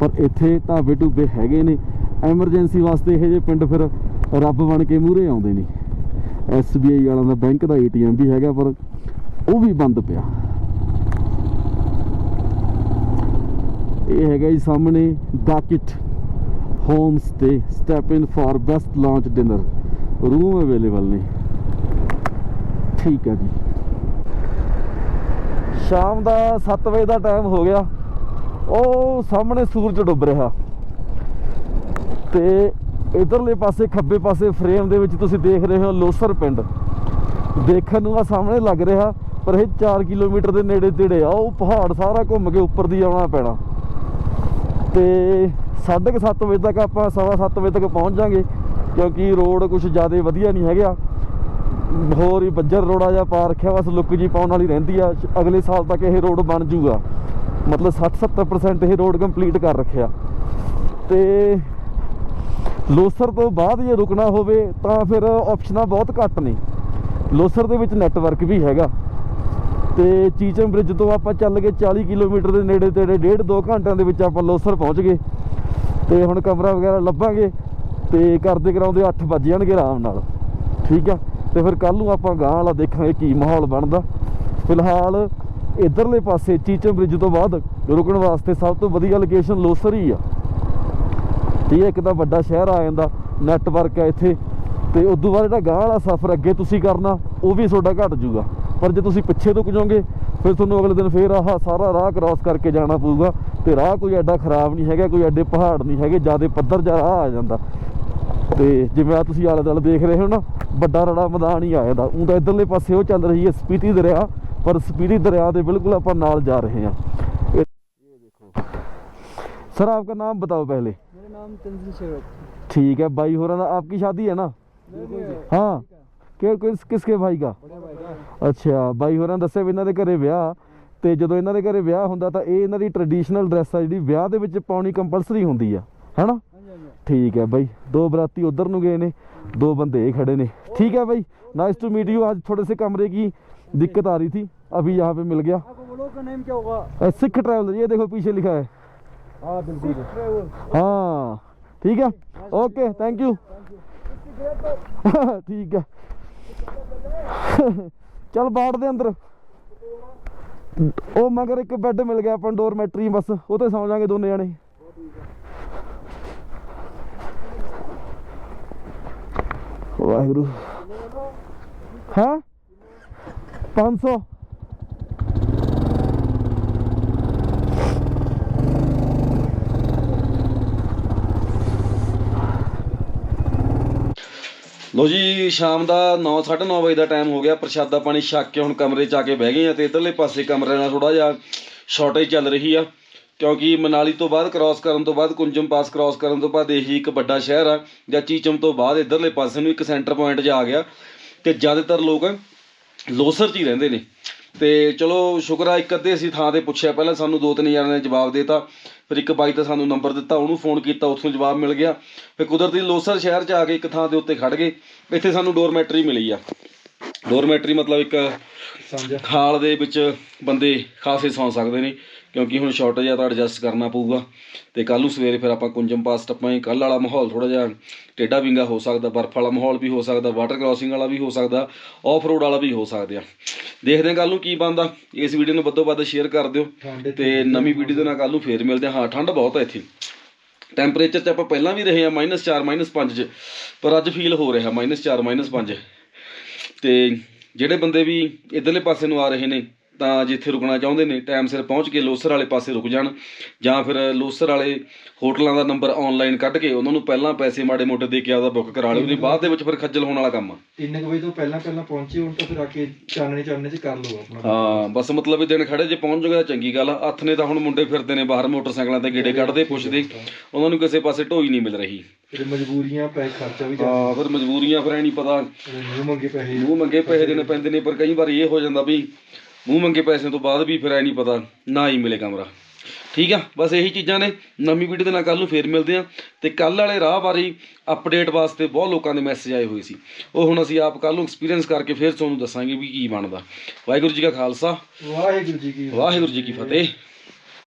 S1: ਪਰ ਇੱਥੇ ਢਾਬੇ ਢੂਬੇ ਹੈਗੇ ਨੇ। ਐਮਰਜੈਂਸੀ ਵਾਸਤੇ ਇਹੋ ਜਿਹੇ ਪਿੰਡ ਫਿਰ ਰੱਬ ਬਣ ਕੇ ਮੂਹਰੇ ਆਉਂਦੇ ਨੇ। SBI ਵਾਲਿਆਂ ਦਾ ਬੈਂਕ ਦਾ ATM ਵੀ ਹੈਗਾ, ਪਰ ਉਹ ਵੀ ਬੰਦ ਪਿਆ। ਇਹ ਹੈਗਾ ਜੀ ਸਾਹਮਣੇ ਡਾਕਿਟ home stay step in for best lunch dinner room available ਨੇ। ਠੀਕ ਹੈ ਜੀ। ਸ਼ਾਮ ਦਾ 7 ਵਜੇ ਦਾ ਟਾਈਮ ਹੋ ਗਿਆ। ਉਹ ਸਾਹਮਣੇ ਸੂਰਜ ਡੁੱਬ ਰਿਹਾ। ਤੇ ਇਧਰਲੇ ਪਾਸੇ, ਖੱਬੇ ਪਾਸੇ ਫਰੇਮ ਦੇ ਵਿੱਚ ਤੁਸੀਂ ਦੇਖ ਰਹੇ ਹੋ ਲੋਸਰ ਪਿੰਡ। ਦੇਖਣ ਨੂੰ ਆ ਸਾਹਮਣੇ ਲੱਗ ਰਿਹਾ, ਪਰ ਇਹ 4 ਕਿਲੋਮੀਟਰ ਦੇ ਨੇੜੇ ਤੇੜੇ ਆ, ਉਹ ਪਹਾੜ ਸਾਰਾ ਘੁੰਮ ਕੇ ਉੱਪਰ ਦੀ ਆਉਣਾ ਪੈਣਾ। ਤੇ 7:30 ਵਜੇ ਤੱਕ ਆਪਾਂ 7:30 ਵਜੇ ਤੱਕ ਪਹੁੰਚ ਜਾਾਂਗੇ, ਕਿਉਂਕਿ ਰੋਡ ਕੁਝ ਜ਼ਿਆਦਾ ਵਧੀਆ ਨਹੀਂ ਹੈਗਾ। ਹੋਰ ਹੀ ਬੱਜਰ ਰੋੜਾ ਜਾਂ ਪਾ ਰੱਖਿਆ, ਬਸ ਲੁੱਕ ਜੀ ਪਾਉਣ ਵਾਲੀ ਰਹਿੰਦੀ ਆ। ਅਗਲੇ ਸਾਲ ਤੱਕ ਇਹ ਰੋਡ ਬਣ ਜੂਗਾ। ਮਤਲਬ 60-70% ਇਹ ਰੋਡ ਕੰਪਲੀਟ ਕਰ ਰੱਖਿਆ। ਤੇ ਲੋਸਰ ਤੋਂ ਬਾਅਦ ਜੇ ਰੁਕਣਾ ਹੋਵੇ, ਤਾਂ ਫਿਰ ਆਪਸ਼ਨਾਂ ਬਹੁਤ ਘੱਟ ਨੇ। ਲੋਸਰ ਦੇ ਵਿੱਚ ਨੈਟਵਰਕ ਵੀ ਹੈਗਾ। ਤੇ ਚੀਚਮ ਬ੍ਰਿਜ ਤੋਂ ਆਪਾਂ ਚੱਲ ਗਏ 40 ਕਿਲੋਮੀਟਰ ਦੇ ਨੇੜੇ ਤੇੜੇ, ਡੇਢ ਦੋ ਘੰਟਿਆਂ ਦੇ ਵਿੱਚ ਆਪਾਂ ਲੋਸਰ ਪਹੁੰਚ ਗਏ। ਤੇ ਹੁਣ ਕਮਰਾ ਵਗੈਰਾ ਲੱਭਾਂਗੇ ਤੇ ਕਰਦੇ ਕਰਾਉਂਦੇ 8 ਵੱਜ ਜਾਣਗੇ ਆਰਾਮ ਨਾਲ। ਠੀਕ ਆ? ਤੇ ਫਿਰ ਕੱਲ ਨੂੰ ਆਪਾਂ ਗਾਂ ਵਾਲਾ ਦੇਖਾਂਗੇ ਕੀ ਮਾਹੌਲ ਬਣਦਾ। ਫਿਲਹਾਲ ਇਧਰਲੇ ਪਾਸੇ ਚੀਚਮ ਬ੍ਰਿਜ ਤੋਂ ਬਾਅਦ ਰੁਕਣ ਵਾਸਤੇ ਸਭ ਤੋਂ ਵਧੀਆ ਲੋਕੇਸ਼ਨ ਲੋਸਰ ਹੀ ਆ। ਠੀਕ ਹੈ, ਇੱਕ ਤਾਂ ਵੱਡਾ ਸ਼ਹਿਰ ਆ ਜਾਂਦਾ ਨੈਟਵਰਕ ਆ ਇੱਥੇ, ਤੇ ਤੋਂ ਬਾਅਦ ਜਿਹੜਾ ਗਾਂ ਵਾਲਾ ਸਫ਼ਰ ਅੱਗੇ ਤੁਸੀਂ ਕਰਨਾ, ਉਹ ਵੀ ਤੁਹਾਡਾ ਘਟ ਜਾਊਗਾ। ਪਰ ਜੇ ਤੁਸੀਂ ਪਿੱਛੇ ਤੋਂ ਜਾਓਗੇ, ਫਿਰ ਤੁਹਾਨੂੰ ਅਗਲੇ ਦਿਨ ਫੇਰ ਆਹ ਸਾਰਾ ਰਾਹ ਕ੍ਰਾਸ ਕਰਕੇ ਜਾਣਾ ਪਊਗਾ, ਤੇ ਰਾਹ ਕੋਈ ਐਡਾ ਖਰਾਬ ਨਹੀਂ ਹੈਗਾ, ਕੋਈ ਐਡੇ ਪਹਾੜ ਨਹੀਂ ਹੈਗੇ, ਜਿਆਦੇ ਪੱਧਰ ਜਿਹਾ ਰਾਹ ਆ ਜਾਂਦਾ। ਤੇ ਜਿਵੇਂ ਆ ਤੁਸੀਂ ਆਲੇ ਦੁਆਲੇ ਦੇਖ ਰਹੇ ਹੋ ਨਾ ਵੱਡਾ ਰੜਾ ਮੈਦਾਨ ਹੀ ਆ ਜਾਂਦਾ ਉਹ ਤਾਂ ਇਧਰਲੇ ਪਾਸੇ ਉਹ ਚੱਲ ਰਹੀ ਹੈ ਸਪੀਤੀ ਦਰਿਆ ਪਰ ਸਪੀਤੀ ਦਰਿਆ ਦੇ ਬਿਲਕੁਲ ਆਪਾਂ ਨਾਲ ਜਾ ਰਹੇ ਹਾਂ ਇਹ ਇਹ ਦੇਖੋ सर आपका नाम बताओ पहले
S5: मेरा नाम तंजील शेख
S1: ठीक है भाई हो रहा आपकी शादी है ना हाँ ਕਿ ਕਿਸ ਕਿਸਕੇ ਭਾਈ ਦਾ ਅੱਛਾ ਬਾਈ ਹੋਰਾਂ ਦੱਸਿਆ ਵੀ ਇਹਨਾਂ ਦੇ ਘਰੇ ਵਿਆਹ ਤੇ ਜਦੋਂ ਇਹਨਾਂ ਦੇ ਘਰੇ ਵਿਆਹ ਹੁੰਦਾ ਤਾਂ ਇਹ ਇਹਨਾਂ ਦੀ ਟ੍ਰੈਡੀਸ਼ਨਲ ਡਰੈਸ ਆ ਜਿਹੜੀ ਵਿਆਹ ਦੇ ਵਿੱਚ ਪਾਉਣੀ ਕੰਪਲਸਰੀ ਹੁੰਦੀ ਆ ਹੈਨਾ ਠੀਕ ਹੈ ਬਾਈ ਦੋ ਬਰਾਤੀ ਉਧਰ ਨੂੰ ਗਏ ਨੇ दो बंदे ये खड़े ने ठीक है भाई नाइस टू मीट यू आज थोड़े से कमरे की दिक्कत आ रही थी अभी यहाँ पे मिल गया
S5: आपको बोलो का नेम क्या होगा
S1: अ, सिख ट्रैवलर ये देखो पीछे लिखा है
S5: हाँ बिल्कुल
S1: हाँ ठीक है ओके थैंक यू ठीक है ਚੱਲ ਬਾੜ ਦੇ ਅੰਦਰ ਉਹ ਮਗਰ ਇੱਕ ਬੈੱਡ ਮਿਲ ਗਿਆ ਆਪਾਂ ਡੋਰਮੈਟਰੀ ਬਸ ਉਹ ਤੇ ਸੌ ਜਾਾਂਗੇ ਦੋਨੇ ਜਣੇ ਵਾਹਿਗੁਰੂ। ਹਾਂ? 500 ਲੋ ਜੀ, ਸ਼ਾਮ ਦਾ 9:30 ਵਜੇ ਦਾ ਟਾਈਮ ਹੋ ਗਿਆ। ਪ੍ਰਸ਼ਾਦਾ ਪਾਣੀ ਛੱਕ ਕੇ ਹੁਣ ਕਮਰੇ 'ਚ ਆ ਕੇ ਬਹਿ ਗਏ ਆ ਤੇ ਇਧਰਲੇ ਪਾਸੇ ਕਮਰੇ ਨਾਲ ਥੋੜਾ ਜਿਹਾ ਸ਼ਾਰਟੇਜ ਚੱਲ ਰਹੀ ਆ। ਕਿਉਂਕਿ ਮਨਾਲੀ ਤੋਂ ਬਾਅਦ ਕ੍ਰਾਸ ਕਰਨ ਤੋਂ ਬਾਅਦ ਕੁੰਜਮ ਪਾਸ ਕ੍ਰਾਸ ਕਰਨ ਤੋਂ ਬਾਅਦ ਇਹੀ ਇੱਕ ਵੱਡਾ ਸ਼ਹਿਰ ਆ, ਜਾਂ ਚੀਚਮ ਤੋਂ ਬਾਅਦ ਇਧਰਲੇ ਪਾਸੇ ਨੂੰ ਇੱਕ ਸੈਂਟਰ ਪੁਆਇੰਟ ਜਾ ਆ ਗਿਆ, ਤੇ ਜ਼ਿਆਦਾਤਰ ਲੋਕ ਲੋਸਰ 'ਚ ਹੀ ਰਹਿੰਦੇ ਨੇ। ਤੇ ਚਲੋ ਸ਼ੁਕਰ ਆ, ਇੱਕ ਅੱਧੇ ਅਸੀਂ ਥਾਂ ਤੇ ਪੁੱਛਿਆ ਪਹਿਲਾਂ, ਸਾਨੂੰ ਦੋ ਤਿੰਨ ਜਣਿਆਂ ਨੇ ਜਵਾਬ ਦੇਤਾ, ਫਿਰ ਇੱਕ ਬਾਈ ਤਾਂ ਸਾਨੂੰ ਨੰਬਰ ਦਿੱਤਾ, ਉਹਨੂੰ ਫੋਨ ਕੀਤਾ, ਉੱਥੋਂ ਜਵਾਬ ਮਿਲ ਗਿਆ। ਫਿਰ ਕੁਦਰਤੀ ਲੋਸਰ ਸ਼ਹਿਰ 'ਚ ਆ ਕੇ ਇੱਕ ਥਾਂ ਦੇ ਉੱਤੇ ਖੜ ਗਏ, ਇੱਥੇ ਸਾਨੂੰ ਡੋਰਮੈਟਰੀ ਮਿਲੀ ਆ। ਡੋਰਮੈਟਰੀ ਮਤਲਬ ਇੱਕ
S3: ਸਾਂਝਾ
S1: ਹਾਲ ਦੇ ਵਿੱਚ ਬੰਦੇ ਖਾਸੇ ਸੌਂ ਸਕਦੇ ਨੇ ਕਿਉਂਕਿ ਹੁਣ ਸ਼ਾਰਟੇਜ ਆ ਤਾਂ ਐਡਜਸਟ ਕਰਨਾ ਪਊਗਾ। ਤੇ ਕੱਲ ਨੂੰ ਸਵੇਰੇ ਫਿਰ ਆਪਾਂ ਕੁੰਜਮ ਪਾਸ ਟੱਪਾਂਗੇ ਕੱਲ ਵਾਲਾ ਮਾਹੌਲ ਥੋੜਾ ਜਿਹਾ ਟੇਢਾ ਵਿੰਗਾ ਹੋ ਸਕਦਾ ਬਰਫ਼ ਵਾਲਾ ਮਾਹੌਲ ਵੀ ਹੋ ਸਕਦਾ ਵਾਟਰ ਕ੍ਰਾਸਿੰਗ ਵਾਲਾ ਵੀ ਹੋ ਸਕਦਾ ਆਫ ਰੋਡ ਵਾਲਾ ਵੀ ਹੋ ਸਕਦੇ ਆ। ਦੇਖਦੇ ਹਾਂ ਕੱਲ ਨੂੰ ਕੀ ਬਣਦਾ। ਇਸ ਵੀਡੀਓ ਨੂੰ ਵੱਧੋ ਵੱਧ ਸ਼ੇਅਰ ਕਰ ਦਿਓ ਤੇ ਨਵੀਂ ਵੀਡੀਓ ਦੇ ਨਾਲ ਕੱਲ ਨੂੰ ਫੇਰ ਮਿਲਦੇ ਹਾਂ। ਹਾਂ ਠੰਡ ਬਹੁਤ ਹੈ ਇੱਥੇ। ਟੈਂਪਰੇਚਰ 'ਚ ਆਪਾਂ ਪਹਿਲਾਂ ਵੀ ਰਹੇ ਆ -4 -5 'ਚ ਪਰ ਅੱਜ ਫੀਲ ਹੋ ਰਿਹਾ -4 -5 ਤੇ ਜਿਹੜੇ ਬੰਦੇ ਵੀ ਇਧਰਲੇ ਪਾਸੇ ਨੂੰ ਆ ਰਹੇ ਨੇ ਤਾਂ ਜਿੱਥੇ ਰੁਕਣਾ ਚਾਹੁੰਦੇ ਨੇ ਟਾਈਮ ਸਿਰ ਪਹੁੰਚ ਕੇ ਲੋਸਰ ਵਾਲੇ ਪਾਸੇ ਰੁਕ ਜਾਣ ਜਾਂ ਫਿਰ ਲੋਸਰ ਵਾਲੇ ਹੋਟਲਾਂ ਦਾ ਨੰਬਰ ਆਨਲਾਈਨ ਕੱਢ ਕੇ ਉਹਨਾਂ ਨੂੰ ਪਹਿਲਾਂ ਪੈਸੇ ਮਾੜੇ ਮੋਟੇ ਦੇ ਕੇ ਆਪਦਾ ਬੁੱਕ ਕਰਾ ਲਿਓ ਨਹੀਂ ਬਾਅਦ ਦੇ ਵਿੱਚ ਫਿਰ ਖੱਜਲ ਹੋਣ ਵਾਲਾ ਕੰਮ ਆ।
S3: 3 ਵਜੇ ਤੋਂ ਪਹਿਲਾਂ ਪਹਿਲਾਂ ਪਹੁੰਚੇ ਹੁਣ ਤਾਂ ਫਿਰ ਆ ਕੇ ਚਾਨਣੇ ਚਾਨਣੇ ਚ ਕਰ ਲਓ ਆਪਣਾ।
S1: ਹਾਂ ਬਸ ਮਤਲਬ ਵੀ ਦਿਨ ਖੜੇ ਜੇ ਪਹੁੰਚ ਜੋਗਾ ਚੰਗੀ ਗੱਲ ਆ। ਹੱਥ ਨੇ ਤਾਂ ਹੁਣ ਮੁੰਡੇ ਫਿਰਦੇ ਨੇ ਬਾਹਰ ਮੋਟਰਸਾਈਕਲਾਂ ਤੇ ਗੇੜੇ ਕੱਢਦੇ ਪੁੱਛਦੇ। ਉਹਨਾਂ ਨੂੰ ਕਿਸੇ ਪਾਸੇ ਢੋਈ ਨਹੀਂ ਮਿਲ ਰਹੀ।
S3: ਫਿਰ ਮਜਬੂਰੀਆਂ ਪੈ ਖਰਚਾ ਵੀ
S1: ਹਾਂ ਫਿਰ ਮਜਬੂਰੀਆਂ ਫਿਰ ਐ ਨਹੀਂ ਪਤਾ।
S3: ਮੂੰਹ ਮੰਗੇ ਪੈਸੇ।
S1: ਮੂੰਹ ਮੰਗੇ ਪੈਸੇ ਦੇਣੇ ਪੈਂਦੇ ਨੇ ਪਰ ਕਈ ਵਾਰ ਇਹ ਹੋ ਜਾਂਦਾ ਵੀ ਮੂੰਹ ਮੰਗੇ ਪੈਸੇ ਤੋਂ ਬਾਅਦ ਵੀ ਫਿਰ ਐ ਨਹੀਂ ਪਤਾ ਨਾ ਹੀ ਮਿਲੇ ਕਮਰਾ। ਠੀਕ ਆ ਬਸ ਇਹੀ ਚੀਜ਼ਾਂ ਨੇ ਨਵੀਂ ਵੀਡੀਓ ਦੇ ਨਾਲ ਕੱਲ ਨੂੰ ਫੇਰ ਮਿਲਦੇ ਆ ਤੇ ਕੱਲ ਵਾਲੇ ਰਾਹ ਬਾਰੇ ਅਪਡੇਟ ਵਾਸਤੇ ਬਹੁਤ ਲੋਕਾਂ ਦੇ ਮੈਸੇਜ ਆਏ ਹੋਏ ਸੀ। ਉਹ ਹੁਣ ਅਸੀਂ ਆਪ ਕੱਲ ਨੂੰ ਐਕਸਪੀਰੀਅੰਸ ਕਰਕੇ ਫੇਰ ਤੁਹਾਨੂੰ ਦੱਸਾਂਗੇ ਵੀ ਕੀ ਬਣਦਾ। ਵਾਹਿਗੁਰੂ ਜੀ ਕਾ ਖਾਲਸਾ।
S3: ਵਾਹਿਗੁਰੂ ਜੀ ਕੀ
S1: ਵਾਹਿਗੁਰੂ ਜੀ ਕੀ ਫਤਿਹ।